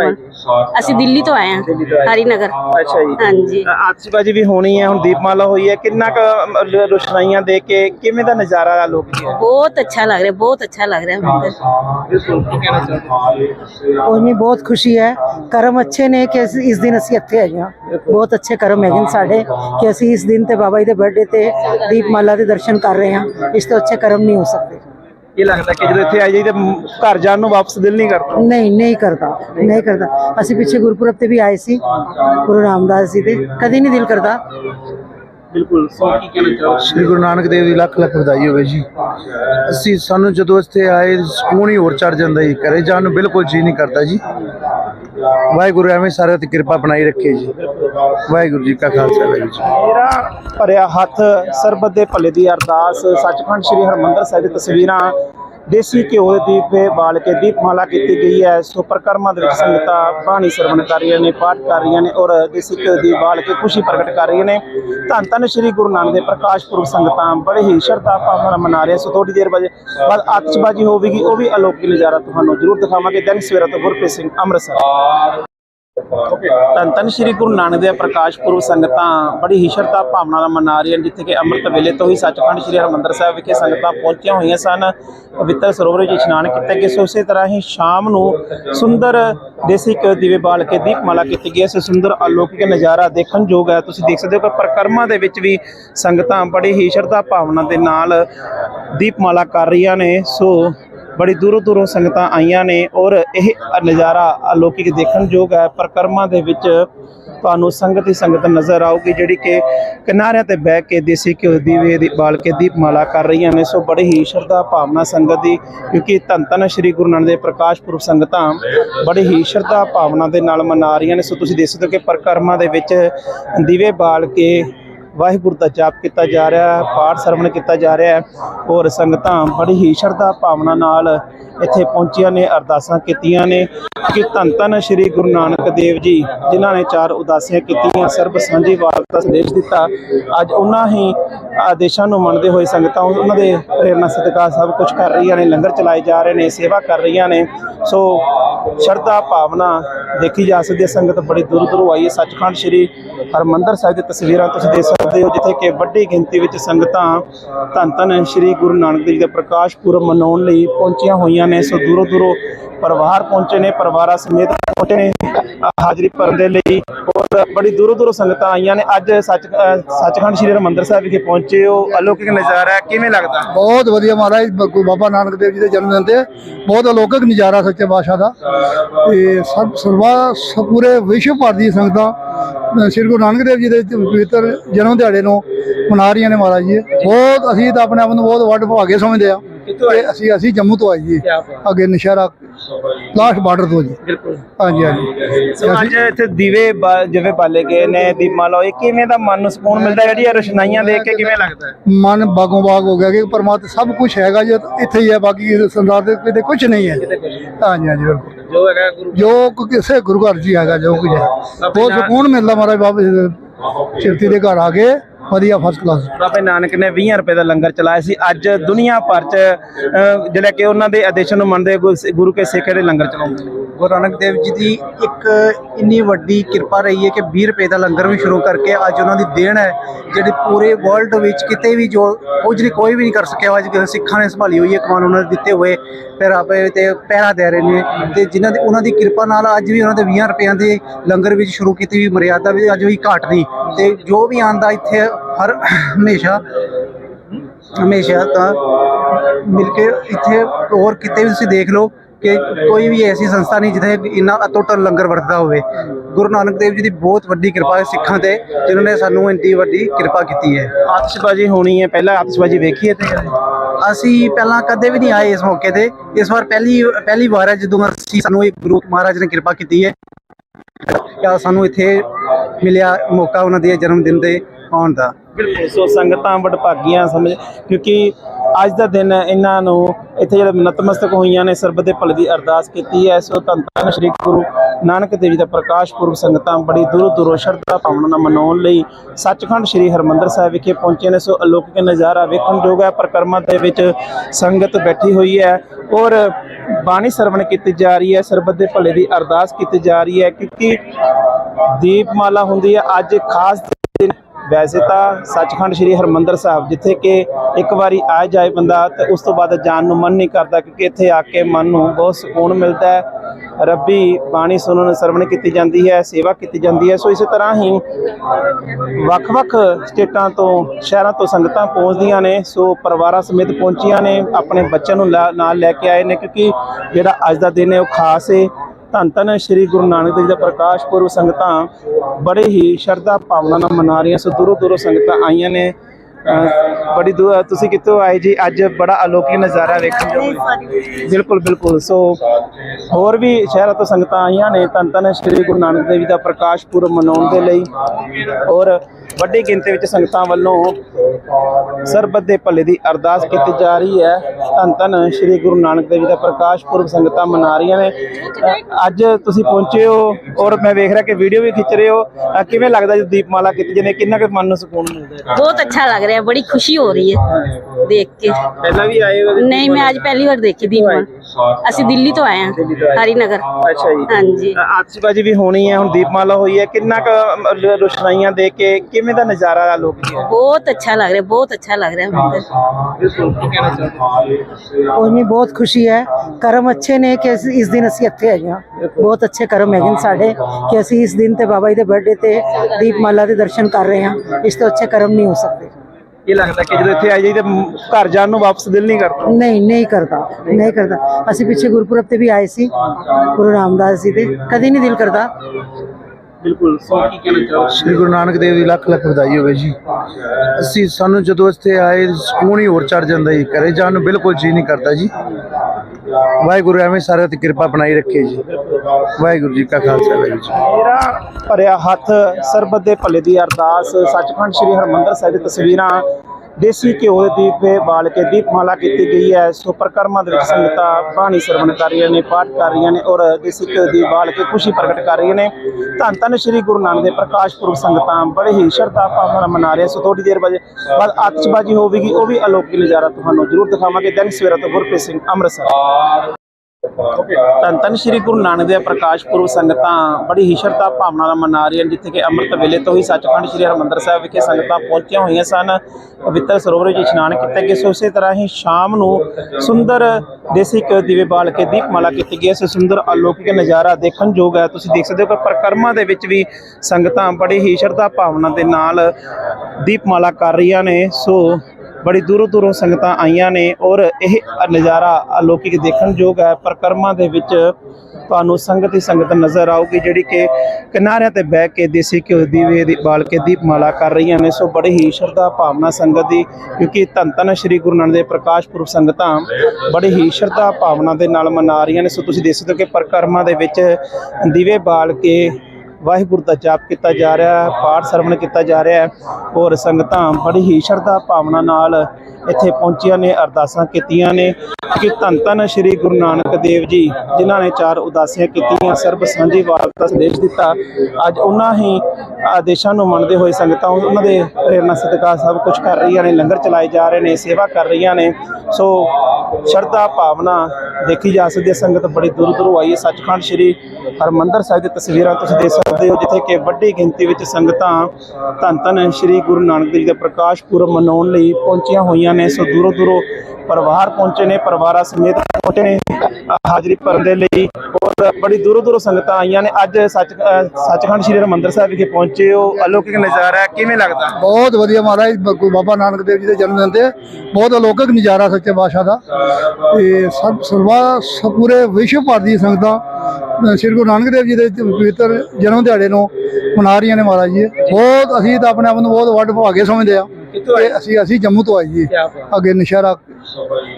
ਅਸੀਂ ਦਿੱਲੀ ਤੋਂ ਆਏ ਹਾਂ ਹਰੀਨਗਰ ਅੱਛਾ ਜੀ ਹਾਂਜੀ ਅ, ਆਤਿਸ਼ਬਾਜ਼ੀ ਵੀ ਹੋਣੀ ਹੈ ਹੁਣ ਦੀਪਮਾਲਾ ਹੋਈ ਹੈ ਕਿੰਨਾ ਕੁ ਅ, ਲ- ਰੋਸ਼ਨਾਈਆਂ ਦੇਖ ਕੇ ਕਿਵੇਂ ਦਾ ਨਜ਼ਾਰਾ ਲੋਕੀ ਹੈ बहुत अच्छा लग रहा है बहुत अच्छा लग रहा है उधर। ਕੋਈ ਨਹੀਂ ਬਹੁਤ ਖੁਸ਼ੀ ਹੈ ਕਰਮ ਅੱਛੇ ਨੇ ਕਿ ਅਸੀਂ ਇਸ ਦਿਨ ਅਸੀਂ ਇੱਥੇ ਆਏ ਹਾਂ ਬਹੁਤ ਅੱਛੇ ਕਰਮ ਹੈਗੇ ਨੇ ਸਾਡੇ ਕਿ ਅਸੀਂ ਇਸ ਦਿਨ ਤੇ ਬਾਬਾ ਜੀ ਦੇ ਬਰਥਡੇ ਤੇ ਦੀਪਮਾਲਾ ਦੇ ਦਰਸ਼ਨ ਕਰ ਰਹੇ ਹਾਂ ਇਸ ਤੋਂ ਅੱਛੇ ਕਰਮ ਨਹੀਂ ਹੋ ਸਕਦੇ ਕੀ ਲੱਗਦਾ ਕਿ ਜਦੋਂ ਇੱਥੇ ਆ ਜਾਈ ਤੇ ਮ- ਘਰ ਜਾਣ ਨੂੰ ਵਾਪਸ ਦਿਲ ਨਹੀਂ ਕਰਦਾ। ਨਹੀਂ ਨਹੀਂ ਕਰਦਾ ਨਹੀਂ ਕਰਦਾ। ਅਸੀਂ ਪਿੱਛੇ ਗੁਰਪੁਰਬ ਤੇ ਵੀ ਆਏ ਸੀ ਗੁਰੂ ਰਾਮਦਾਸ ਜੀ ਦੇ। ਕਦੀ ਨਹੀਂ ਦਿਲ ਕਰਦਾ। ਬਿਲਕੁਲ ਸੋ ਕੀ ਕਹਿਣਾ ਚਾਹੋਗੇ? ਸ੍ਰੀ ਗੁਰੂ ਨਾਨਕ ਦੇਵ ਜੀ ਲੱਖ ਲੱਖ ਵਧਾਈ ਹੋਵੇ ਜੀ। ਅਸੀਂ ਸਾਨੂੰ ਜਦੋਂ ਇੱਥੇ ਆਏ ਸਕੂਨ ਹੀ ਹੋਰ ਚੜ ਜਾਂਦਾ ਜੀ। ਘਰੇ ਜਾਣ ਨੂੰ ਬਿਲਕੁਲ ਜੀ ਨਹੀਂ ਕਰਦਾ ਜੀ। ਵਾਹਿਗੁਰੂ, ਐਵੇਂ ਸਾਰਿਆਂ ਤੇ ਕਿਰਪਾ ਬਣਾਈ ਰੱਖੇ ਜੀ। ਵਾਹਿਗੁਰੂ ਜੀ ਕਾ ਖਾਲਸਾ, ਵਾਹਿਗੁਰੂ ਜੀ ਮੇਰਾ ਭਰਿਆ ਹੱਥ ਸਰਬਤ ਦੇ ਭਲੇ ਦੀ ਅਰਦਾਸ ਸੱਚਖੰਡ ਸ੍ਰੀ ਹਰਮੰਦਰ ਸਾਹਿਬ ਦੀ ਤਸਵੀਰਾਂ ਦੇਸੀ ਘਿਓ ਦੇ ਦੀਪੇ ਬਾਲ ਕੇ ਦੀਪਮਾਲਾ ਕੀਤੀ ਗਈ ਹੈ। ਸੋ ਪ੍ਰਕਰਮਾਂ ਦੇ ਵਿੱਚ ਸੰਗਤਾਂ ਬਾਣੀ ਸਰਵਣ ਕਰ ਰਹੀਆਂ ਨੇ, ਪਾਠ ਕਰ ਰਹੀਆਂ ਨੇ ਔਰ ਦੇਸੀ ਘਿਓ ਦੀ ਬਾਲ ਕੇ ਖੁਸ਼ੀ ਪ੍ਰਗਟ ਕਰ ਰਹੀਆਂ ਨੇ। ਧੰਨ ਧੰਨ ਸ੍ਰੀ ਗੁਰੂ ਨਾਨਕ ਦੇ ਪ੍ਰਕਾਸ਼ ਪੁਰਬ ਸੰਗਤਾਂ, ਬੜੇ ਹੀ ਸ਼ਰਧਾ ਭਾਵਨਾ ਨਾਲ ਮਨਾ ਰਹੇ ਸੋ ਥੋੜੀ ਦੇਰ ਬਾਅਦ ਬਾਅਦ ਆਤਿਸ਼ਬਾਜ਼ੀ ਹੋਵੇਗੀ, ਉਹ ਵੀ ਅਲੌਕਿਕ ਨਜ਼ਾਰਾ ਤੁਹਾਨੂੰ ਜ਼ਰੂਰ ਦਿਖਾਵਾਂਗੇ। ਦਿਨ ਸਵੇਰਾ ਤੋਂ ਗੁਰਪ੍ਰੀਤ ਸਿੰਘ ਅੰਮ੍ਰਿਤਸਰ। ਧੰਨ ਧੰਨ ਸ਼੍ਰੀ ਗੁਰੂ ਨਾਨਕ ਦੇਵ ਪ੍ਰਕਾਸ਼ ਪੁਰਬ ਸੰਗਤਾਂ ਬੜੀ ਹੀ ਸ਼ਰਧਾ ਭਾਵਨਾ ਨਾਲ ਮਨਾ ਰਹੀਆਂ ਨੇ, ਜਿੱਥੇ ਕਿ ਅੰਮ੍ਰਿਤ ਵੇਲੇ ਤੋਂ ਹੀ ਸੱਚਖੰਡ ਸ਼੍ਰੀ ਹਰਿਮੰਦਰ ਸਾਹਿਬ ਵਿਖੇ ਸੰਗਤਾਂ ਪਹੁੰਚੀਆਂ ਹੋਈਆਂ ਸਨ। ਪਵਿੱਤਰ ਸਰੋਵਰ ਵਿੱਚ ਇਸ਼ਨਾਨ ਕੀਤਾ ਗਿਆ ਸੋ ਉਸੇ ਤਰ੍ਹਾਂ ਹੀ ਸ਼ਾਮ ਨੂੰ ਸੁੰਦਰ ਦੇਸੀ ਘਿਓ ਦੀਵੇ ਬਾਲ ਕੇ ਦੀਪਮਾਲਾ ਕੀਤੀ ਗਈ ਸੋ ਸੁੰਦਰ ਅਲੌਕਿਕ ਨਜ਼ਾਰਾ ਦੇਖਣ ਯੋਗ ਹੈ। ਤੁਸੀਂ ਦੇਖ ਸਕਦੇ ਹੋ ਕਿ ਪ੍ਰਕਰਮਾਂ ਦੇ ਵਿੱਚ ਵੀ ਸੰਗਤਾਂ ਬੜੀ ਹੀ ਸ਼ਰਧਾ ਭਾਵਨਾ ਦੇ ਨਾਲ ਦੀਪਮਾਲਾ ਕਰ ਰਹੀਆਂ ਨੇ। ਸੋ ਬੜੀ ਦੂਰੋਂ ਦੂਰੋਂ ਸੰਗਤਾਂ ਆਈਆਂ ਨੇ ਔਰ ਇਹ ਨਜ਼ਾਰਾ ਅਲੌਕਿਕ ਦੇਖਣ ਯੋਗ ਹੈ। ਪ੍ਰਕਰਮਾਂ ਦੇ ਵਿੱਚ ਤੁਹਾਨੂੰ ਸੰਗਤ ਹੀ ਸੰਗਤ ਨਜ਼ਰ ਆਊਗੀ, ਜਿਹੜੀ ਕਿ ਕਿਨਾਰਿਆਂ ਤੇ ਬਹਿ ਕੇ ਦੇਸੀ ਘਿਓ ਦੀਵੇ ਦੀ ਬਾਲ ਕੇ ਦੀਪਮਾਲਾ ਕਰ ਰਹੀਆਂ ਨੇ। ਸੋ ਬੜੀ ਹੀ ਸ਼ਰਧਾ ਭਾਵਨਾ ਸੰਗਤ ਦੀ, ਕਿਉਂਕਿ ਧੰਨ ਧੰਨ ਸ਼੍ਰੀ ਗੁਰੂ ਨਾਨਕ ਦੇਵ ਪ੍ਰਕਾਸ਼ ਪੁਰਬ ਸੰਗਤਾਂ ਬੜੀ ਹੀ ਸ਼ਰਧਾ ਭਾਵਨਾ ਦੇ ਨਾਲ ਮਨਾ ਰਹੀਆਂ ਨੇ। ਸੋ ਤੁਸੀਂ ਦੇਖ ਸਕਦੇ ਹੋ ਕਿ ਪ੍ਰਕਰਮਾਂ ਦੇ ਵਿੱਚ ਦੀਵੇ ਬਾਲ ਕੇ ਵਾਹਿਗੁਰੂ ਦਾ ਜਾਪ ਕੀਤਾ ਜਾ ਰਿਹਾ ਹੈ, ਪਾਠ ਸਰਵਣ ਕੀਤਾ ਜਾ ਰਿਹਾ ਹੈ ਔਰ ਸੰਗਤਾਂ ਬੜੀ ਹੀ ਸ਼ਰਧਾ ਭਾਵਨਾ ਨਾਲ ਇੱਥੇ ਪਹੁੰਚੀਆਂ ਨੇ, ਅਰਦਾਸਾਂ ਕੀਤੀਆਂ ਨੇ। ਕਿ ਧੰਨ ਧੰਨ ਸ੍ਰੀ ਗੁਰੂ ਨਾਨਕ ਦੇਵ ਜੀ, ਜਿਨ੍ਹਾਂ ਨੇ ਚਾਰ ਉਦਾਸੀਆਂ ਕੀਤੀਆਂ, ਸਰਬ ਸਾਂਝੀ ਵਾਰ ਦਾ ਸੰਦੇਸ਼ ਦਿੱਤਾ। ਅੱਜ ਉਹਨਾਂ ਹੀ ਆਦੇਸ਼ਾਂ ਨੂੰ ਮੰਨਦੇ ਹੋਏ ਸੰਗਤਾਂ, ਉਹਨਾਂ ਦੇ ਪ੍ਰੇਰਣਾ ਸਦਕਾ ਸਭ ਕੁਝ ਕਰ ਰਹੀਆਂ ਨੇ, ਲੰਗਰ ਚਲਾਏ ਜਾ ਰਹੇ ਨੇ, ਸੇਵਾ ਕਰ ਰਹੀਆਂ ਨੇ। ਸੋ ਸ਼ਰਧਾ ਭਾਵਨਾ ਦੇਖੀ ਜਾ ਸਕਦੀ ਹੈ। ਸੰਗਤ ਬੜੀ ਦੂਰ ਦੂਰੋਂ ਆਈ ਹੈ। ਸੱਚਖੰਡ ਸ੍ਰੀ ਹਰਮੰਦਰ ਸਾਹਿਬ ਦੀ ਤਸਵੀਰਾਂ ਤੁਸੀਂ ਦੇਖ ਸਕਦੇ ਹੋ, ਜਿੱਥੇ ਕਿ ਵੱਡੀ ਗਿਣਤੀ ਵਿੱਚ ਸੰਗਤਾਂ ਧੰਨ ਧੰਨ ਸ੍ਰੀ ਗੁਰੂ ਨਾਨਕ ਦੇਵ ਜੀ ਦਾ ਪ੍ਰਕਾਸ਼ ਪੁਰਬ ਮਨਾਉਣ ਲਈ ਪਹੁੰਚੀਆਂ ਹੋਈਆਂ ਨੇ ਸੋ ਦੂਰੋਂ ਦੂਰੋਂ ਪਰਿਵਾਰ ਪਹੁੰਚੇ ਨੇ, ਪਰਿਵਾਰਾਂ ਸਮੇਤ ਪਹੁੰਚੇ ਨੇ ਹਾਜ਼ਰੀ ਭਰਨ ਦੇ ਲਈ ਔਰ ਬੜੀ ਦੂਰੋਂ ਦੂਰੋਂ ਸੰਗਤਾਂ ਆਈਆਂ ਨੇ। ਅੱਜ ਸੱਚ ਸੱਚਖੰਡ ਸ੍ਰੀ ਹਰਮੰਦਰ ਸਾਹਿਬ ਵਿਖੇ ਪਹੁੰਚੇ ਹੋ। ਅਲੌਕਿਕ ਨਜ਼ਾਰਾ ਹੈ ਕਿਵੇਂ ਲੱਗਦਾ? ਬਹੁਤ ਵਧੀਆ ਮਹਾਰਾਜ, ਬ- ਬਾਬਾ ਨਾਨਕ ਦੇਵ ਜੀ ਦੇ ਜਨਮ ਦਿਨ ਤੇ ਬਹੁਤ ਅਲੌਕਿਕ ਨਜ਼ਾਰਾ ਸੱਚੇ ਪਾਤਸ਼ਾਹ ਦਾ। ਤੇ ਸਭ, ਸਰਵਾ, ਸ- ਪੂਰੇ ਵਿਸ਼ਵ ਭਰ ਦੀ ਸੰਗਤਾਂ ਸ੍ਰੀ ਗੁਰੂ ਨਾਨਕ ਦੇਵ ਜੀ ਦੇ ਪਵਿੱਤਰ ਜਨਮ ਦਿਹਾੜੇ ਨੂੰ ਮਨਾ ਰਹੀਆਂ ਨੇ ਮਹਾਰਾਜ ਜੀ। ਬਹੁਤ, ਅਸੀਂ ਤਾਂ ਆਪਣੇ ਆਪ ਨੂੰ ਬਹੁਤ ਵੱਡ ਭਾਗੇ ਸਮਝਦੇ ਆ ਕਿੱਥੋਂ ਆਏ? ਅਸੀਂ ਅਸੀਂ ਜੰਮੂ ਤੋਂ ਆਏ ਜੀ। ਅੱਗੇ ਨਸ਼ਹਿਰਾ ਲਾਸਟ ਬਾਰਡਰ ਤੋਂ ਜੀ। ਬਿਲਕੁਲ। ਹਾਂਜੀ ਹਾਂਜੀ। ਸੋ ਅੱਜ ਇੱਥੇ ਦੀਵੇ ਬਾ- ਜਿਵੇਂ ਬਾਲੇ ਗਏ ਨੇ ਦੀਪਮਾਲਾ ਇਹ ਕਿਵੇਂ ਦਾ ਮਨ ਨੂੰ ਸਕੂਨ ਮਿਲਦਾ ਜਿਹੜੀ ਇਹ ਰੋਸ਼ਨਾਈਆਂ ਦੇਖ ਕੇ ਕਿਵੇਂ ਲੱਗਦਾ ਹੈ? ਮਨ ਬਾਗੋਂ ਬਾਗ ਹੋ ਗਿਆ ਕਿ ਪਰਮਾਤਮਾ ਸਭ ਕੁਝ ਹੈਗਾ ਜੀ ਇੱਥੇ ਹੀ ਹੈ ਬਾਕੀ ਸੰਸਾਰ ਦੇ ਕਿਤੇ ਕੁਝ ਨਹੀਂ ਹੈ। ਹਾਂਜੀ ਹਾਂਜੀ ਬਿਲਕੁਲ। ਜੋ ਹੈਗਾ ਗੁਰੂ ਜੋ ਕੁ ਕਿਸੇ ਗੁਰੂ ਘਰ ਹੀ ਹੈਗਾ ਜੋ ਕੁਝ ਹੈ। ਬਹੁਤ ਸਕੂਨ ਮਿਲਦਾ ਮਹਾਰਾਜ ਬਾਬਾ ਜੀ ਦੇ। ਸ਼ਿਰਤੀ ਦੇ ਘਰ ਆ ਕੇ ਵਧੀਆ ਫਸਟ ਕਲਾਸ ਬਾਬੇ ਨਾਨਕ ਨੇ 20 ਰੁਪਏ ਦਾ ਲੰਗਰ ਚਲਾਇਆ ਸੀ। ਅੱਜ ਦੁਨੀਆ ਭਰ ਚ ਜਿਹੜਾ ਕਿ ਉਹਨਾਂ ਦੇ ਆਦੇਸ਼ਾਂ ਨੂੰ ਮੰਨਦੇ ਗੁਰ- ਗੁਰੂ ਕੇ ਸਿੱਖ ਦੇ ਲੰਗਰ ਚਲਾਉਂਦੇ ਨੇ। ਗੁਰੂ ਨਾਨਕ ਦੇਵ ਜੀ ਦੀ ਇੱਕ ਇੰਨੀ ਵੱਡੀ ਕਿਰਪਾ ਰਹੀ ਹੈ ਕਿ 20 ਰੁਪਏ ਦਾ ਲੰਗਰ ਵੀ ਸ਼ੁਰੂ ਕਰਕੇ ਅੱਜ ਉਹਨਾਂ ਦੀ ਦੇਣ ਹੈ, ਜਿਹੜੀ ਪੂਰੇ ਵਰਲਡ ਵਿੱਚ ਕਿਤੇ ਵੀ ਜੋ ਕੁਝ ਨਹੀਂ, ਕੋਈ ਵੀ ਨਹੀਂ ਕਰ ਸਕਿਆ। ਅੱਜ ਸਿੱਖਾਂ ਨੇ ਸੰਭਾਲੀ ਹੋਈ ਹੈ, ਕਮਾਨ ਉਹਨਾਂ ਨੇ ਦਿੱਤੇ ਹੋਏ ਪਹਿਰਾਵੇ ਤੇ ਪਹਿਰਾ ਦੇ ਰਹੇ ਨੇ। ਤੇ ਜਿਨ੍ਹਾਂ ਦੀ, ਉਹਨਾਂ ਦੀ ਕਿਰਪਾ ਨਾਲ ਅੱਜ ਵੀ ਉਹਨਾਂ ਦੇ 20 ਰੁਪਏ ਦੇ ਲੰਗਰ ਵਿੱਚ ਸ਼ੁਰੂ ਕੀਤੀ ਵੀ ਮਰਿਆਦਾ ਵੀ ਅੱਜ ਵੀ ਘਾਟ ਨਹੀਂ। ਤੇ ਜੋ ਵੀ ਆਂਦਾ ਇੱਥੇ ਹਰ ਹਮੇਸ਼ਾ ਹਮੇਸ਼ਾ ਤਾਂ ਮਿਲ ਕੇ ਇੱਥੇ ਹੋਰ ਕਿਤੇ ਵੀ ਤੁਸੀਂ ਦੇਖ ਲਓ। ਕਿ ਕੋਈ ਵੀ ਐਸੀ ਸੰਸਥਾ ਨਹੀਂ ਜਿੱਥੇ ਇੰਨਾ ਅਟੁੱਟ ਲੰਗਰ ਵਰਤਦਾ ਹੋਵੇ। ਗੁਰੂ ਨਾਨਕ ਦੇਵ ਜੀ ਦੀ ਬਹੁਤ ਵੱਡੀ ਕਿਰਪਾ ਹੈ ਸਿੱਖਾਂ ਤੇ ਜਿਨ੍ਹਾਂ ਨੇ ਸਾਨੂੰ ਇੰਨੀ ਵੱਡੀ ਕਿਰਪਾ ਕੀਤੀ ਹੈ। ਆਤਿਸ਼ਬਾਜ਼ੀ ਹੋਣੀ ਹੈ ਪਹਿਲਾਂ ਆਤਿਸ਼ਬਾਜ਼ੀ ਵੇਖੀ ਹੈ ਤੇ? ਅਸੀਂ ਪਹਿਲਾਂ ਕਦੇ ਵੀ ਨਹੀਂ ਆਏ ਇਸ ਮੌਕੇ ਤੇ। ਇਸ ਵਾਰ ਪਹਿਲੀ ਪਹਿਲੀ ਵਾਰ ਹੈ ਜਦੋਂ ਅਸੀਂ ਸਾਨੂੰ ਇੱਕ ਗੁਰੂ ਮਹਾਰਾਜ ਨੇ ਕਿਰਪਾ ਕੀਤੀ ਹੈ। ਕਿ ਸਾਨੂੰ ਇੱਥੇ ਮਿਲਿਆ ਮੌਕਾ ਉਹਨਾਂ ਦੇ ਜਨਮ ਦਿਨ ਤੇ ਆਉਣ ਦਾ। ਸੋ ਸੰਗਤਾਂ ਵਡਭਾਗੀਆਂ ਸਮਝ ਕਿਉਂਕਿ ਅੱਜ ਦਾ ਦਿਨ ਇਹਨਾਂ ਨੂੰ ਇੱਥੇ ਜਿਹੜਾ ਨਤਮਸਤਕ ਹੋਈਆਂ ਨੇ ਸਰਬਤ ਦੇ ਭਲੇ ਦੀ ਅਰਦਾਸ ਕੀਤੀ ਹੈ। ਸੋ ਧੰਨ ਧੰਨ ਸ੍ਰੀ ਗੁਰੂ ਨਾਨਕ ਦੇਵ ਜੀ ਦਾ ਪ੍ਰਕਾਸ਼ ਪੁਰਬ ਸੰਗਤਾਂ ਬੜੀ ਦੂਰੋਂ ਦੂਰੋਂ ਸ਼ਰਧਾ ਭਾਵਨਾ ਨਾਲ ਮਨਾਉਣ ਲਈ ਸੱਚਖੰਡ ਸ੍ਰੀ ਹਰਮੰਦਰ ਸਾਹਿਬ ਵਿਖੇ ਪਹੁੰਚੇ ਨੇ। ਸੋ ਅਲੌਕਿਕ ਨਜ਼ਾਰਾ ਵੇਖਣ ਯੋਗ ਹੈ, ਪ੍ਰਕਰਮਾਂ ਦੇ ਵਿੱਚ ਸੰਗਤ ਬੈਠੀ ਹੋਈ ਹੈ ਔਰ ਬਾਣੀ ਸਰਵਣ ਕੀਤੀ ਜਾ ਰਹੀ ਹੈ, ਸਰਬਤ ਦੇ ਭਲੇ ਦੀ ਅਰਦਾਸ ਕੀਤੀ ਜਾ ਰਹੀ ਹੈ। ਕਿਉਂਕਿ ਦੀਪਮਾਲਾ ਹੁੰਦੀ ਹੈ, ਅੱਜ ਖਾਸ ਦਿਨ ਵੈਸੇ ਤਾਂ ਸੱਚਖੰਡ ਸ੍ਰੀ ਹਰਮੰਦਰ ਸਾਹਿਬ, ਜਿੱਥੇ ਕਿ ਇੱਕ ਵਾਰੀ ਆ ਜਾਏ ਬੰਦਾ ਤੇ ਉਸ ਤੋਂ ਬਾਅਦ ਜਾਣ ਨੂੰ ਮਨ ਨਹੀਂ ਕਰਦਾ, ਕਿਉਂਕਿ ਇੱਥੇ ਆ ਕੇ ਮਨ ਨੂੰ ਬਹੁਤ ਸਕੂਨ ਮਿਲਦਾ ਹੈ। ਰੱਬੀ ਬਾਣੀ ਸੁਣਨ ਸਰਵਣ ਕੀਤੀ ਜਾਂਦੀ ਹੈ, ਸੇਵਾ ਕੀਤੀ ਜਾਂਦੀ ਹੈ। ਸੋ ਇਸੇ ਤਰ੍ਹਾਂ ਹੀ ਵੱਖ-ਵੱਖ ਸਟੇਟਾਂ ਤੋਂ, ਸ਼ਹਿਰਾਂ ਤੋਂ ਸੰਗਤਾਂ ਪਹੁੰਚਦੀਆਂ ਨੇ, ਸੋ ਪਰਿਵਾਰਾਂ ਸਮੇਤ ਪਹੁੰਚੀਆਂ ਨੇ, ਆਪਣੇ ਬੱਚਿਆਂ ਨੂੰ ਲਾ- ਨਾਲ ਲੈ ਕੇ ਆਏ ਨੇ, ਕਿਉਂਕਿ ਜਿਹੜਾ ਅੱਜ ਦਾ ਦਿਨ ਹੈ ਉਹ ਖਾਸ ਹੈ ਧੰਨ ਧੰਨ ਸ੍ਰੀ ਗੁਰੂ ਨਾਨਕ ਦੇਵ ਜੀ ਦਾ ਪ੍ਰਕਾਸ਼ ਪੁਰਬ ਸੰਗਤਾਂ ਬੜੇ ਹੀ ਸ਼ਰਧਾ ਭਾਵਨਾ ਨਾਲ ਮਨਾ ਰਹੀਆਂ ਸੋ ਦੂਰੋਂ ਦੂਰੋਂ ਸੰਗਤਾਂ ਆਈਆਂ ਨੇ। ਬੜੀ ਦੂਰ, ਤੁਸੀਂ ਕਿੱਥੋਂ ਆਏ ਜੀ? ਅੱਜ ਬੜਾ ਅਲੌਕਿਕ ਨਜ਼ਾਰਾ ਵੇਖਣ ਨੂੰ ਬਿਲਕੁਲ ਬਿਲਕੁਲ। ਸੋ ਹੋਰ ਵੀ ਸ਼ਹਿਰਾਂ ਤੋਂ ਸੰਗਤਾਂ ਆਈਆਂ ਨੇ। ਧੰਨ ਧੰਨ ਸ੍ਰੀ ਗੁਰੂ ਨਾਨਕ ਦੇਵ ਜੀ ਦਾ ਪ੍ਰਕਾਸ਼ ਪੁਰਬ ਮਨਾਉਣ ਦੇ ਲਈ। ਔਰ ਵੱਡੀ ਗਿਣਤੀ ਵਿੱਚ ਸੰਗਤਾਂ ਵੱਲੋਂ ਸਰਬਤ ਦੇ ਭਲੇ ਦੀ ਅਰਦਾਸ ਕੀਤੀ ਜਾ ਰਹੀ ਹੈ। ਧੰਨ ਧੰਨ ਸ੍ਰੀ ਗੁਰੂ ਨਾਨਕ ਦੇਵ ਜੀ ਦਾ ਪ੍ਰਕਾਸ਼ ਪੁਰਬ ਸੰਗਤਾਂ ਮਨਾ ਰਹੀਆਂ ਨੇ। ਅੱਜ ਤੁਸੀਂ ਪਹੁੰਚੇ ਹੋ ਔਰ ਮੈਂ ਵੇਖ ਰਿਹਾ ਕਿ ਵੀਡੀਓ ਵੀ ਖਿੱਚ ਰਹੇ ਹੋ। ਕਿਵੇਂ ਲੱਗਦਾ ਜਦ ਦੀਪਮਾਲਾ ਕੀਤੀ ਜਾਂਦੀ ਕਿੰਨਾ ਕੁ ਮਨ ਨੂੰ ਸਕੂਨ ਮਿਲਦਾ ਬਹੁਤ ਅੱਛਾ ਲੱਗ ਰਿਹਾ ਬੜੀ ਖੁਸ਼ੀ ਹੋ ਰਹੀ ਹੈ ਦੇਖ ਕੇ। ਪਹਿਲਾਂ ਵੀ ਆਏ ਹੋ ਨਹੀਂ ਮੈਂ ਅੱਜ ਪਹਿਲੀ ਵਾਰ ਦੇਖੀ ਦੀਪਮਾਲਾ। ਅਸੀਂ ਦਿੱਲੀ ਤੋਂ ਆਏ ਹਾਂ ਹਰੀ ਨਗਰ ਅੱਛਾ ਜੀ ਹਾਂਜੀ ਅ, ਆਤਿਸ਼ਬਾਜ਼ੀ ਵੀ ਹੋਣੀ ਹੈ ਹੁਣ ਦੀਪਮਾਲਾ ਹੋਈ ਹੈ ਕਿੰਨਾ ਕੁ ਅ, ਲ- ਰੋਸ਼ਨਾਈਆਂ ਦੇਖ ਕੇ ਕਿਵੇਂ ਦਾ ਨਜ਼ਾਰਾ ਲੋਕੀ ਹੈ बहुत अच्छा लग रहा है बहुत अच्छा लग रहा है उधर। ਉਹ ਨਹੀਂ ਬਹੁਤ ਖੁਸ਼ੀ ਹੈ ਕਰਮ ਅੱਛੇ ਨੇ ਕਿ ਅਸੀਂ ਇਸ ਦਿਨ ਅਸੀਂ ਇੱਥੇ ਆਏ ਹਾਂ ਬਹੁਤ ਅੱਛੇ ਕਰਮ ਹੈਗੇ ਨੇ ਸਾਡੇ ਕਿ ਅਸੀਂ ਇਸ ਦਿਨ ਤੇ ਬਾਬਾ ਜੀ ਦੇ ਬਰਥਡੇ ਤੇ ਦੀਪਮਾਲਾ ਦੇ ਦਰਸ਼ਨ ਕਰ ਰਹੇ ਹਾਂ ਇਸ ਤੋਂ ਅੱਛੇ ਕਰਮ ਨਹੀਂ ਹੋ ਸਕਦੇ ਕੀ ਲੱਗਦਾ ਕਿ ਜਦੋਂ ਇੱਥੇ ਆ ਜਾਈ ਤੇ ਮ- ਘਰ ਜਾਣ ਨੂੰ ਵਾਪਸ ਦਿਲ ਨਹੀਂ ਕਰਦਾ। ਨਹੀਂ ਨਹੀਂ ਕਰਦਾ ਨਹੀਂ ਕਰਦਾ। ਅਸੀਂ ਪਿੱਛੇ ਗੁਰਪੁਰਬ ਤੇ ਵੀ ਆਏ ਸੀ ਗੁਰੂ ਰਾਮਦਾਸ ਜੀ ਦੇ। ਕਦੀ ਨਹੀਂ ਦਿਲ ਕਰਦਾ। ਬਿਲਕੁਲ ਸੋ ਕੀ ਕਹਿਣਾ ਚਾਹੋਗੇ? ਸ੍ਰੀ ਗੁਰੂ ਨਾਨਕ ਦੇਵ ਜੀ ਲੱਖ ਲੱਖ ਵਧਾਈ ਹੋਵੇ ਜੀ। ਅਸੀਂ ਸਾਨੂੰ ਜਦੋਂ ਇੱਥੇ ਆਏ ਸਕੂਨ ਹੀ ਹੋਰ ਚੜ ਜਾਂਦਾ ਜੀ। ਘਰੇ ਜਾਣ ਨੂੰ ਬਿਲਕੁਲ ਜੀ ਨਹੀਂ ਕਰਦਾ ਜੀ। ਵਾਹਿਗੁਰੂ, ਐਵੇਂ ਸਾਰਿਆਂ ਤੇ ਕਿਰਪਾ ਬਣਾਈ ਰੱਖੇ ਜੀ। ਵਾਹਿਗੁਰੂ ਜੀ ਕਾ ਖਾਲਸਾ, ਵਾਹਿਗੁਰੂ ਜੀ ਮੇਰਾ ਭਰਿਆ ਹੱਥ ਸਰਬਤ ਦੇ ਭਲੇ ਦੀ ਅਰਦਾਸ ਸੱਚਖੰਡ ਸ੍ਰੀ ਹਰਮੰਦਰ ਸਾਹਿਬ ਦੀ ਤਸਵੀਰਾਂ ਦੇਸੀ ਘਿਓ ਦੇ ਦੀਪੇ ਬਾਲ ਕੇ ਦੀਪਮਾਲਾ ਕੀਤੀ ਗਈ ਹੈ। ਸੋ ਪ੍ਰਕਰਮਾਂ ਦੇ ਵਿੱਚ ਸੰਗਤਾਂ ਬਾਣੀ ਸਰਵਣ ਕਰ ਰਹੀਆਂ ਨੇ, ਪਾਠ ਕਰ ਰਹੀਆਂ ਨੇ ਔਰ ਦੇਸੀ ਘਿਓ ਦੀ ਬਾਲ ਕੇ ਖੁਸ਼ੀ ਪ੍ਰਗਟ ਕਰ ਰਹੀਆਂ ਨੇ। ਧੰਨ ਧੰਨ ਸ੍ਰੀ ਗੁਰੂ ਨਾਨਕ ਦੇ ਪ੍ਰਕਾਸ਼ ਪੁਰਬ ਸੰਗਤਾਂ, ਬੜੇ ਹੀ ਸ਼ਰਧਾ ਭਾਵਨਾ ਨਾਲ ਮਨਾ ਰਹੇ ਸੋ ਥੋੜੀ ਦੇਰ ਬਾਅਦ ਬਾਅਦ ਆਤਿਸ਼ਬਾਜ਼ੀ ਹੋਵੇਗੀ, ਉਹ ਵੀ ਅਲੌਕਿਕ ਨਜ਼ਾਰਾ ਤੁਹਾਨੂੰ ਜ਼ਰੂਰ ਦਿਖਾਵਾਂਗੇ। ਦਿਨ ਸਵੇਰਾ ਤੋਂ ਗੁਰਪ੍ਰੀਤ ਸਿੰਘ ਅੰਮ੍ਰਿਤਸਰ। ਧੰਨ ਧੰਨ ਸ੍ਰੀ ਗੁਰੂ ਨਾਨਕ ਦੇਵ ਪ੍ਰਕਾਸ਼ ਪੁਰਬ ਸੰਗਤਾਂ, ਬੜੀ ਹੀ ਸ਼ਰਧਾ ਭਾਵਨਾ ਨਾਲ ਮਨਾ ਰਹੀਆਂ ਨੇ ਜਿੱਥੇ ਕਿ ਅੰਮ੍ਰਿਤ ਵੇਲੇ ਤੋਂ ਹੀ ਸੱਚਖੰਡ ਸ੍ਰੀ ਹਰਿਮੰਦਰ ਸਾਹਿਬ ਵਿਖੇ ਸੰਗਤਾਂ ਪਹੁੰਚੀਆਂ ਹੋਈਆਂ ਸਨ। ਪਵਿੱਤਰ ਸਰੋਵਰ ਵਿੱਚ ਇਸ਼ਨਾਨ ਕੀਤਾ ਗਿਆ ਸੋ ਇਸੇ ਤਰ੍ਹਾਂ ਹੀ ਸ਼ਾਮ ਨੂੰ ਸੁੰਦਰ ਦੇਸੀ ਘਿਓ, ਦੀਵੇ ਬਾਲ ਕੇ ਦੀਪਮਾਲਾ ਕੀਤੀ ਗਈ ਹੈ। ਸੋ ਸੁੰਦਰ ਅਲੌਕਿਕ ਨਜ਼ਾਰਾ ਦੇਖਣ ਯੋਗ ਹੈ। ਤੁਸੀਂ ਦੇਖ ਸਕਦੇ ਹੋ ਕਿ ਪ੍ਰਕਰਮਾਂ ਦੇ ਵਿੱਚ ਵੀ ਸੰਗਤਾਂ ਬੜੀ ਹੀ ਸ਼ਰਧਾ ਭਾਵਨਾ ਦੇ ਨਾਲ ਦੀਪਮਾਲਾ ਕਰ ਰਹੀਆਂ ਨੇ। ਸੋ ਬੜੀ ਦੂਰੋਂ ਦੂਰੋਂ ਸੰਗਤਾਂ ਆਈਆਂ ਨੇ ਔਰ ਇਹ ਨਜ਼ਾਰਾ ਅਲੌਕਿਕ ਦੇਖਣ ਯੋਗ ਹੈ ਪ੍ਰਕਰਮਾਂ ਦੇ ਵਿੱਚ ਤੁਹਾਨੂੰ ਸੰਗਤ ਹੀ ਸੰਗਤ ਨਜ਼ਰ ਆਊਗੀ, ਜਿਹੜੀ ਕਿ ਕਿਨਾਰਿਆਂ ਤੇ ਬਹਿ ਕੇ ਦੇਸੀ ਘਿਓ ਦੀਵੇ ਦੀ ਬਾਲ ਕੇ ਦੀਪਮਾਲਾ ਕਰ ਰਹੀਆਂ ਨੇ। ਸੋ ਬੜੀ ਹੀ ਸ਼ਰਧਾ ਭਾਵਨਾ ਸੰਗਤ ਦੀ, ਕਿਉਂਕਿ ਧੰਨ ਧੰਨ ਸ੍ਰੀ ਗੁਰੂ ਨਾਨਕ ਦੇਵ ਪ੍ਰਕਾਸ਼ ਪੁਰਬ ਸੰਗਤਾਂ ਬੜੀ ਹੀ ਸ਼ਰਧਾ ਭਾਵਨਾ ਦੇ ਨਾਲ ਮਨਾ ਰਹੀਆਂ ਨੇ। ਸੋ ਤੁਸੀਂ ਦੇਖ ਸਕਦੇ ਹੋ ਕਿ ਪ੍ਰਕਰਮਾਂ ਦੇ ਵਿੱਚ ਦੀਵੇ ਬਾਲ ਕੇ ਵਾਹਿਗੁਰੂ ਦਾ ਜਾਪ ਕੀਤਾ ਜਾ ਰਿਹਾ ਹੈ, ਪਾਠ ਸਰਵਣ ਕੀਤਾ ਜਾ ਰਿਹਾ ਹੈ ਔਰ ਸੰਗਤਾਂ ਬੜੀ ਹੀ ਸ਼ਰਧਾ ਭਾਵਨਾ ਨਾਲ ਇੱਥੇ ਪਹੁੰਚੀਆਂ ਨੇ, ਅਰਦਾਸਾਂ ਕੀਤੀਆਂ ਨੇ ਕਿ ਧੰਨ ਧੰਨ ਸ੍ਰੀ ਗੁਰੂ ਨਾਨਕ ਦੇਵ ਜੀ, ਜਿਨ੍ਹਾਂ ਨੇ ਚਾਰ ਉਦਾਸੀਆਂ ਕੀਤੀਆਂ, ਸਰਬ ਸਾਂਝੀ ਵਾਰਤਾ ਸੰਦੇਸ਼ ਦਿੱਤਾ। ਅੱਜ ਉਹਨਾਂ ਹੀ ਆਦੇਸ਼ਾਂ ਨੂੰ ਮੰਨਦੇ ਹੋਏ ਸੰਗਤਾਂ ਉਹਨਾਂ ਦੇ ਪ੍ਰੇਰਣਾ ਸਦਕਾ ਸਭ ਕੁਝ ਕਰ ਰਹੀਆਂ ਨੇ, ਲੰਗਰ ਚਲਾਏ ਜਾ ਰਹੇ ਨੇ, ਸੇਵਾ ਕਰ ਰਹੀਆਂ ਨੇ। ਸੋ ਸ਼ਰਧਾ ਭਾਵਨਾ ਦੇਖੀ ਜਾ ਸਕਦੀ ਹੈ। ਸੰਗਤ ਬੜੀ ਦੂਰ ਦੂਰੋਂ ਆਈ ਹੈ। ਸੱਚਖੰਡ ਸ੍ਰੀ ਹਰਮੰਦਰ ਸਾਹਿਬ ਦੀ ਤਸਵੀਰਾਂ ਤੁਸੀਂ ਦੇਖ ਸਕਦੇ ਹੋ, ਜਿੱਥੇ ਕਿ ਵੱਡੀ ਗਿਣਤੀ ਵਿੱਚ ਸੰਗਤਾਂ ਧੰਨ ਧੰਨ ਸ੍ਰੀ ਗੁਰੂ ਨਾਨਕ ਦੇਵ ਜੀ ਦਾ ਪ੍ਰਕਾਸ਼ ਪੁਰਬ ਮਨਾਉਣ ਲਈ ਪਹੁੰਚੀਆਂ ਹੋਈਆਂ ਨੇ, ਸੋ ਦੂਰੋਂ ਦੂਰੋਂ ਪਰਿਵਾਰ ਪਹੁੰਚੇ ਨੇ, ਪਰਿਵਾਰਾਂ ਸਮੇਤ ਪਹੁੰਚੇ ਨੇ ਹਾਜ਼ਰੀ ਭਰਨ ਦੇ ਲਈ ਔਰ ਬੜੀ ਦੂਰੋਂ ਦੂਰੋਂ ਸੰਗਤਾਂ ਆਈਆਂ ਨੇ। ਅੱਜ ਸੱਚ ਸੱਚਖੰਡ ਸ੍ਰੀ ਹਰਿਮੰਦਰ ਸਾਹਿਬ ਵਿਖੇ ਪਹੁੰਚੇ ਹੋ। ਅਲੌਕਿਕ ਨਜ਼ਾਰਾ ਕਿਵੇਂ ਲੱਗਦਾ? ਬਹੁਤ ਵਧੀਆ ਮਹਾਰਾਜ ਗੁਰੂ ਬਾਬਾ ਨਾਨਕ ਦੇਵ ਜੀ ਦੇ ਜਨਮ ਦਿਨ ਤੇ ਬਹੁਤ ਅਲੌਕਿਕ ਨਜ਼ਾਰਾ ਸੱਚੇ ਪਾਤਸ਼ਾਹ ਦਾ। ਤੇ ਸਭ, ਸਰਵਾ ਪੂਰੇ ਵਿਸ਼ਵ ਭਰ ਦੀ ਸੰਗਤਾਂ ਸ੍ਰੀ ਗੁਰੂ ਨਾਨਕ ਦੇਵ ਜੀ ਦੇ ਪਵਿੱਤਰ ਜਨਮ ਦਿਹਾੜੇ ਨੂੰ ਮਨਾ ਰਹੀਆਂ ਨੇ ਮਹਾਰਾਜ ਜੀ। ਬਹੁਤ, ਅਸੀਂ ਤਾਂ ਆਪਣੇ ਆਪ ਨੂੰ ਬਹੁਤ ਵੱਡ ਭਾਗੇ ਸਮਝਦੇ ਆ ਕਿੱਥੋਂ ਆਏ? ਤੇ ਅਸੀਂ ਅਸੀਂ ਜੰਮੂ ਤੋਂ ਆਏ ਜੀ। ਕਿਆ ਬਾਤ। ਅੱਗੇ ਨਸ਼ਹਿਰਾ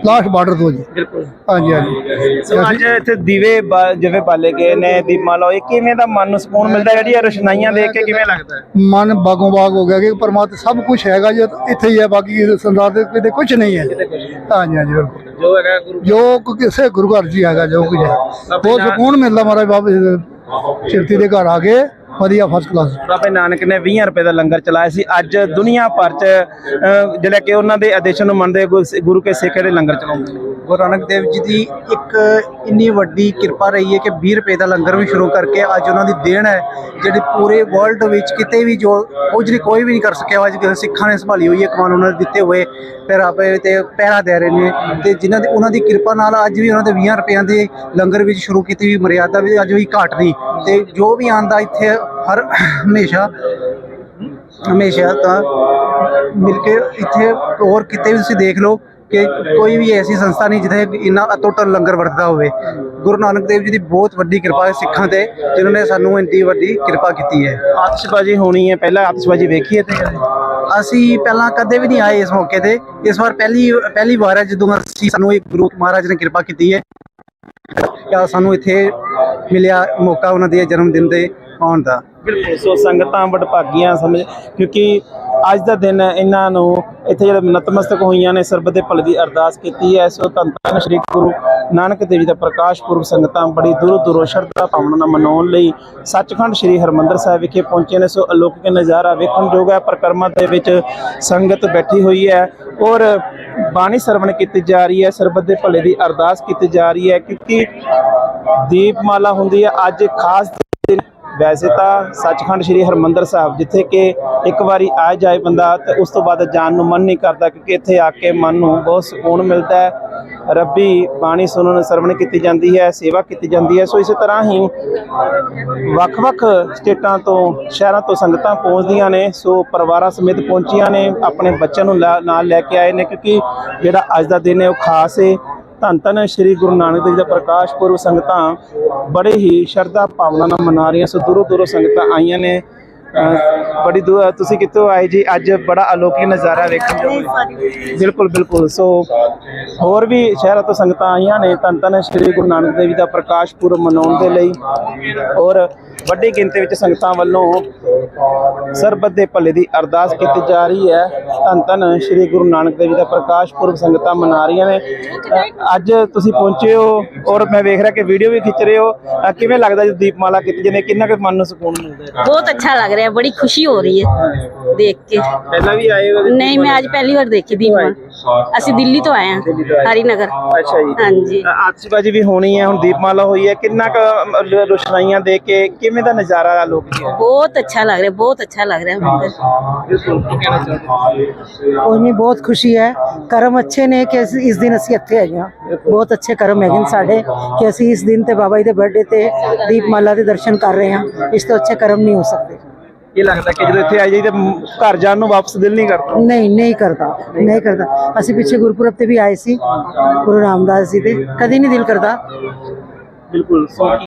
ਲਾਸਟ ਬਾਰਡਰ ਤੋਂ ਜੀ। ਬਿਲਕੁਲ। ਹਾਂਜੀ ਹਾਂਜੀ। ਸੋ ਅੱਜ ਇੱਥੇ ਦੀਵੇ ਬਾ- ਜਿਵੇਂ ਬਾਲੇ ਗਏ ਨੇ ਦੀਪਮਾਲਾ ਹੋਈ ਕਿਵੇਂ ਦਾ ਮਨ ਨੂੰ ਸਕੂਨ ਮਿਲਦਾ ਜਿਹੜੀਆਂ ਰੋਸ਼ਨਾਈਆਂ ਦੇਖ ਕੇ ਕਿਵੇਂ ਲੱਗਦਾ ਹੈ? ਮਨ ਬਾਗੋਂ ਬਾਗ ਹੋ ਗਿਆ ਕਿ ਪਰਮਾਤਮਾ ਸਭ ਕੁਝ ਹੈਗਾ ਜੀ ਇੱਥੇ ਹੀ ਹੈ ਬਾਕੀ ਸੰਸਾਰ ਦੇ ਕਿਤੇ ਕੁਝ ਨਹੀਂ ਹੈ। ਹਾਂਜੀ ਹਾਂਜੀ ਬਿਲਕੁਲ। ਜੋ ਹੈਗਾ ਗੁਰੂ ਜੋ ਕੁ ਕਿਸੇ ਗੁਰੂ ਘਰ ਜੀ ਹੈਗਾ ਜੋ ਕੁਝ ਹੈ। ਬਹੁਤ ਸਕੂਨ ਮਿਲਦਾ ਮਹਾਰਾਜ ਬਾਬਾ ਸਿਰਤੀ ਦੇ ਘਰ ਆ ਕੇ। ਵਧੀਆ ਫਸਟ ਕਲਾਸ ਬਾਬੇ ਨਾਨਕ ਨੇ 20 ਰੁਪਏ ਦਾ ਲੰਗਰ ਚਲਾਇਆ ਸੀ। ਅੱਜ ਦੁਨੀਆ ਭਰ ਚ ਅਹ, ਜਿਹੜਾ ਕਿ ਉਹਨਾਂ ਦੇ ਆਦੇਸ਼ਾਂ ਨੂੰ ਮੰਨਦੇ ਗੁਰ- ਗੁਰੂ ਕੇ ਸਿੱਖ ਜਿਹੜੇ ਲੰਗਰ ਚਲਾਉਂਦੇ ਨੇ। ਗੁਰੂ ਨਾਨਕ ਦੇਵ ਜੀ ਦੀ ਇੱਕ ਇੰਨੀ ਵੱਡੀ ਕਿਰਪਾ ਰਹੀ ਹੈ ਕਿ 20 ਰੁਪਏ ਦਾ ਲੰਗਰ ਵੀ ਸ਼ੁਰੂ ਕਰਕੇ ਅੱਜ ਉਹਨਾਂ ਦੀ ਦੇਣ ਹੈ ਜਿਹੜੀ ਪੂਰੇ ਵਰਲਡ ਵਿੱਚ ਕਿਤੇ ਵੀ ਜੋ ਕੁਝ ਨਹੀਂ ਕੋਈ ਵੀ ਨਹੀਂ ਕਰ ਸਕਿਆ। ਅੱਜ ਸਿੱਖਾਂ ਨੇ ਸੰਭਾਲੀ ਹੋਈ ਹੈ ਕਮਾਨ ਉਹਨਾਂ ਨੇ ਦਿੱਤੇ ਹੋਏ ਪਹਿਰਾਵੇ ਤੇ ਪਹਿਰਾ ਦੇ ਰਹੇ ਨੇ। ਤੇ ਜਿਨ੍ਹਾਂ ਦੀ ਉਹਨਾਂ ਦੀ ਕਿਰਪਾ ਨਾਲ ਅੱਜ ਵੀ ਉਹਨਾਂ ਦੇ 20 ਰੁਪਈਆਂ ਦੇ ਲੰਗਰ ਵਿੱਚ ਸ਼ੁਰੂ ਕੀਤੀ ਹੋਈ ਮਰਿਆਦਾ ਵੀ ਅੱਜ ਵੀ ਘਾਟ ਨਹੀਂ। ਤੇ ਜੋ ਵੀ ਆਂਦਾ ਇੱਥੇ ਹਰ ਹਮੇਸ਼ਾ ਹਮੇਸ਼ਾ ਤਾਂ ਮਿਲ ਕੇ ਇੱਥੇ ਹੋਰ ਕਿਤੇ ਵੀ ਤੁਸੀਂ ਦੇਖ ਲਓ ਕਿ ਕੋਈ ਵੀ ਐਸੀ ਸੰਸਥਾ ਨਹੀਂ ਜਿੱਥੇ ਇੰਨਾ ਅਤੁੱਟ ਲੰਗਰ ਵਰਤਦਾ ਹੋਵੇ। ਗੁਰੂ ਨਾਨਕ ਦੇਵ ਜੀ ਦੀ ਬਹੁਤ ਵੱਡੀ ਕਿਰਪਾ ਹੈ ਸਿੱਖਾਂ ਤੇ ਜਿਨ੍ਹਾਂ ਨੇ ਸਾਨੂੰ ਇੰਨੀ ਵੱਡੀ ਕਿਰਪਾ ਕੀਤੀ ਹੈ। ਆਤਿਸ਼ਬਾਜ਼ੀ ਹੋਣੀ ਹੈ ਪਹਿਲਾਂ ਆਤਿਸ਼ਬਾਜ਼ੀ ਵੇਖੀ ਹੈ ਤੇ ਅਸੀਂ ਪਹਿਲਾਂ ਕਦੇ ਵੀ ਨਹੀਂ ਆਏ ਇਸ ਮੌਕੇ ਤੇ। ਇਸ ਵਾਰ ਪਹਿਲੀ ਪਹਿਲੀ ਵਾਰ ਹੈ ਜਦੋਂ ਅਸੀਂ ਸਾਨੂੰ ਇੱਕ ਗੁਰੂ ਮਹਾਰਾਜ ਨੇ ਕਿਰਪਾ ਕੀਤੀ ਹੈ। ਕਿ ਸਾਨੂੰ ਇੱਥੇ ਮਿਲਿਆ ਮੌਕਾ ਉਹਨਾਂ ਦੇ ਜਨਮ ਦਿਨ ਦੇ ਆਉਣ ਦਾ। ਬਿਲਕੁਲ, ਸੋ ਸੰਗਤਾਂ ਵਡਭਾਗੀਆਂ ਸਮਝ ਕਿਉਂਕਿ ਅੱਜ ਦਾ ਦਿਨ ਇਹਨਾਂ ਨੂੰ ਇੱਥੇ ਜਿਹੜੇ ਨਤਮਸਤਕ ਹੋਈਆਂ ਨੇ ਸਰਬਤ ਦੇ ਭਲੇ ਦੀ ਅਰਦਾਸ ਕੀਤੀ ਹੈ। ਸੋ ਧੰਨ ਧੰਨ ਸ਼੍ਰੀ ਗੁਰੂ ਨਾਨਕ ਦੇਵ ਜੀ ਦਾ ਪ੍ਰਕਾਸ਼ ਪੁਰਬ ਸੰਗਤਾਂ ਬੜੀ ਦੂਰੋਂ ਦੂਰੋਂ ਸ਼ਰਧਾ ਭਾਵਨਾ ਨਾਲ ਮਨਾਉਣ ਲਈ ਸੱਚਖੰਡ ਸ੍ਰੀ ਹਰਮੰਦਰ ਸਾਹਿਬ ਵਿਖੇ ਪਹੁੰਚੇ ਨੇ। ਸੋ ਅਲੌਕਿਕ ਨਜ਼ਾਰਾ ਵੇਖਣ ਯੋਗ ਹੈ, ਪਰਿਕਰਮਾ ਦੇ ਵਿੱਚ ਸੰਗਤ ਬੈਠੀ ਹੋਈ ਹੈ ਔਰ ਬਾਣੀ ਸਰਵਣ ਕੀਤੀ ਜਾ ਰਹੀ ਹੈ ਸਰਬਤ ਦੇ ਭਲੇ ਦੀ ਅਰਦਾਸ ਕੀਤੀ ਜਾ ਰਹੀ ਹੈ। ਕਿਉਂਕਿ ਦੀਪਮਾਲਾ ਹੁੰਦੀ ਹੈ, ਅੱਜ ਖਾਸ ਦਿਨ ਵੈਸੇ ਤਾਂ ਸੱਚਖੰਡ ਸ੍ਰੀ ਹਰਮੰਦਰ ਸਾਹਿਬ, ਜਿੱਥੇ ਕਿ ਇੱਕ ਵਾਰੀ ਆ ਜਾਏ ਬੰਦਾ, ਤੇ ਉਸ ਤੋਂ ਬਾਅਦ ਜਾਣ ਨੂੰ ਮਨ ਨਹੀਂ ਕਰਦਾ, ਕਿਉਂਕਿ ਇੱਥੇ ਆ ਕੇ ਮਨ ਨੂੰ ਬਹੁਤ ਸਕੂਨ ਮਿਲਦਾ ਹੈ। ਰੱਬੀ ਬਾਣੀ ਸੁਣਨ, ਸਰਵਣ ਕੀਤੀ ਜਾਂਦੀ ਹੈ, ਸੇਵਾ ਕੀਤੀ ਜਾਂਦੀ ਹੈ। ਸੋ ਇਸੇ ਤਰ੍ਹਾਂ ਹੀ ਵੱਖ-ਵੱਖ ਸਟੇਟਾਂ ਤੋਂ, ਸ਼ਹਿਰਾਂ ਤੋਂ ਸੰਗਤਾਂ ਪਹੁੰਚਦੀਆਂ ਨੇ। ਸੋ ਪਰਿਵਾਰਾਂ ਸਮੇਤ ਪਹੁੰਚੀਆਂ ਨੇ, ਆਪਣੇ ਬੱਚਿਆਂ ਨੂੰ ਲੈ- ਨਾਲ ਲੈ ਕੇ ਆਏ ਨੇ, ਕਿਉਂਕਿ ਜਿਹੜਾ ਅੱਜ ਦਾ ਦਿਨ ਹੈ, ਉਹ ਖਾਸ ਹੈ ਧੰਨ ਧੰਨ ਸ੍ਰੀ ਗੁਰੂ ਨਾਨਕ ਦੇਵ ਜੀ ਦਾ ਪ੍ਰਕਾਸ਼ ਪੁਰਬ ਸੰਗਤਾਂ, ਬੜੇ ਹੀ ਸ਼ਰਧਾ ਭਾਵਨਾ ਨਾਲ ਮਨਾ ਰਹੀਆਂ ਸੋ ਦੂਰੋਂ ਦੂਰੋਂ ਸੰਗਤਾਂ ਆਈਆਂ ਨੇ। ਬੜੀ ਦੂਰ, ਤੁਸੀਂ ਕਿੱਥੋਂ ਆਏ ਜੀ? ਅੱਜ ਬੜਾ ਅਲੌਕਿਕ ਨਜ਼ਾਰਾ ਵੇਖਣ ਨੂੰ ਬਿਲਕੁਲ ਬਿਲਕੁਲ। ਸੋ ਹੋਰ ਵੀ ਸ਼ਹਿਰਾਂ ਤੋਂ ਸੰਗਤਾਂ ਆਈਆਂ ਨੇ। ਧੰਨ ਧੰਨ ਸ੍ਰੀ ਗੁਰੂ ਨਾਨਕ ਦੇਵ ਜੀ ਦਾ ਪ੍ਰਕਾਸ਼ ਪੁਰਬ ਮਨਾਉਣ ਦੇ ਲਈ। ਔਰ ਵੱਡੀ ਗਿਣਤੀ ਵਿੱਚ ਸੰਗਤਾਂ ਵੱਲੋਂ ਸਰਬਤ ਦੇ ਭਲੇ ਦੀ ਅਰਦਾਸ ਕੀਤੀ ਜਾ ਰਹੀ ਹੈ। ਧੰਨ ਧੰਨ ਸ੍ਰੀ ਗੁਰੂ ਨਾਨਕ ਦੇਵ ਜੀ ਦਾ ਪ੍ਰਕਾਸ਼ ਪੁਰਬ ਸੰਗਤਾਂ ਮਨਾ ਰਹੀਆਂ ਨੇ। ਅੱਜ ਤੁਸੀਂ ਪਹੁੰਚੇ ਹੋ ਔਰ ਮੈਂ ਵੇਖ ਰਿਹਾ ਕਿ ਵੀਡੀਓ ਵੀ ਖਿੱਚ ਰਹੇ ਹੋ। ਕਿਵੇਂ ਲੱਗਦਾ ਜੀ ਦੀਪਮਾਲਾ ਕੀਤੀ ਜਾਂਦੀ ਕਿੰਨਾ ਕੁ ਮਨ ਨੂੰ ਸਕੂਨ ਮਿਲਦਾ ਹੈ? ਬਹੁਤ ਅੱਛਾ ਲੱਗ ਰਿਹਾ ਬੜੀ ਖੁਸ਼ੀ ਹੋ ਰਹੀ ਹੈ ਦੇਖ ਕੇ। ਪਹਿਲਾਂ ਵੀ ਆਏ ਹੋ ਨਹੀਂ ਮੈਂ ਅੱਜ ਪਹਿਲੀ ਵਾਰ ਦੇਖੀ ਦੀਪਮਾਲਾ। ਅਸੀਂ ਦਿੱਲੀ ਤੋਂ ਆਏ ਹਾਂ ਹਰੀਨਗਰ। ਅੱਛਾ ਜੀ। ਹਾਂਜੀ। ਆਤਿਸ਼ਬਾਜੀ ਵੀ ਹੋਣੀ ਹੈ ਹੁਣ ਦੀਪਮਾਲਾ ਹੋਈ ਹੈ। ਕਿੰਨਾ ਕੁ ਰੋਸ਼ਨਾਈਆਂ ਦੇ ਕੇ ਕਿਵੇਂ ਦਾ ਨਜ਼ਾਰਾ ਆ ਲੋਕ ਜੀ बहुत अच्छा लग रहा है बहुत अच्छा लग रहा है उधर। ਉਹਨੀ ਬਹੁਤ ਖੁਸ਼ੀ ਹੈ ਕਰਮ ਅੱਛੇ ਨੇ ਕਿ ਅਸੀਂ ਇਸ ਦਿਨ ਅਸੀਂ ਇੱਥੇ ਆਏ ਹਾਂ ਬਹੁਤ ਅੱਛੇ ਕਰਮ ਹੈਗੇ ਨੇ ਸਾਡੇ ਕਿ ਅਸੀਂ ਇਸ ਦਿਨ ਤੇ ਬਾਬਾ ਜੀ ਦੇ ਬਰਥਡੇ ਤੇ ਦੀਪਮਾਲਾ ਦੇ ਦਰਸ਼ਨ ਕਰ ਰਹੇ ਹਾਂ ਇਸ ਤੋਂ ਅੱਛੇ ਕਰਮ ਨਹੀਂ ਹੋ ਸਕਦੇ ਇਹ ਲੱਗਦਾ ਕਿ ਜਦੋਂ ਇੱਥੇ ਆ ਜਾਈ ਤੇ ਮ- ਘਰ ਜਾਣ ਨੂੰ ਵਾਪਸ ਦਿਲ ਨਹੀਂ ਕਰਦਾ ਨਹੀਂ ਨਹੀਂ ਕਰਦਾ ਨਹੀਂ ਕਰਦਾ ਅਸੀਂ ਪਿੱਛੇ ਗੁਰਪੁਰਬ ਤੇ ਵੀ ਆਏ ਸੀ ਗੁਰੂ ਰਾਮਦਾਸ ਜੀ ਦੇ ਕਦੀ ਨਹੀਂ ਦਿਲ ਕਰਦਾ ਬਿਲਕੁਲ ਸੋ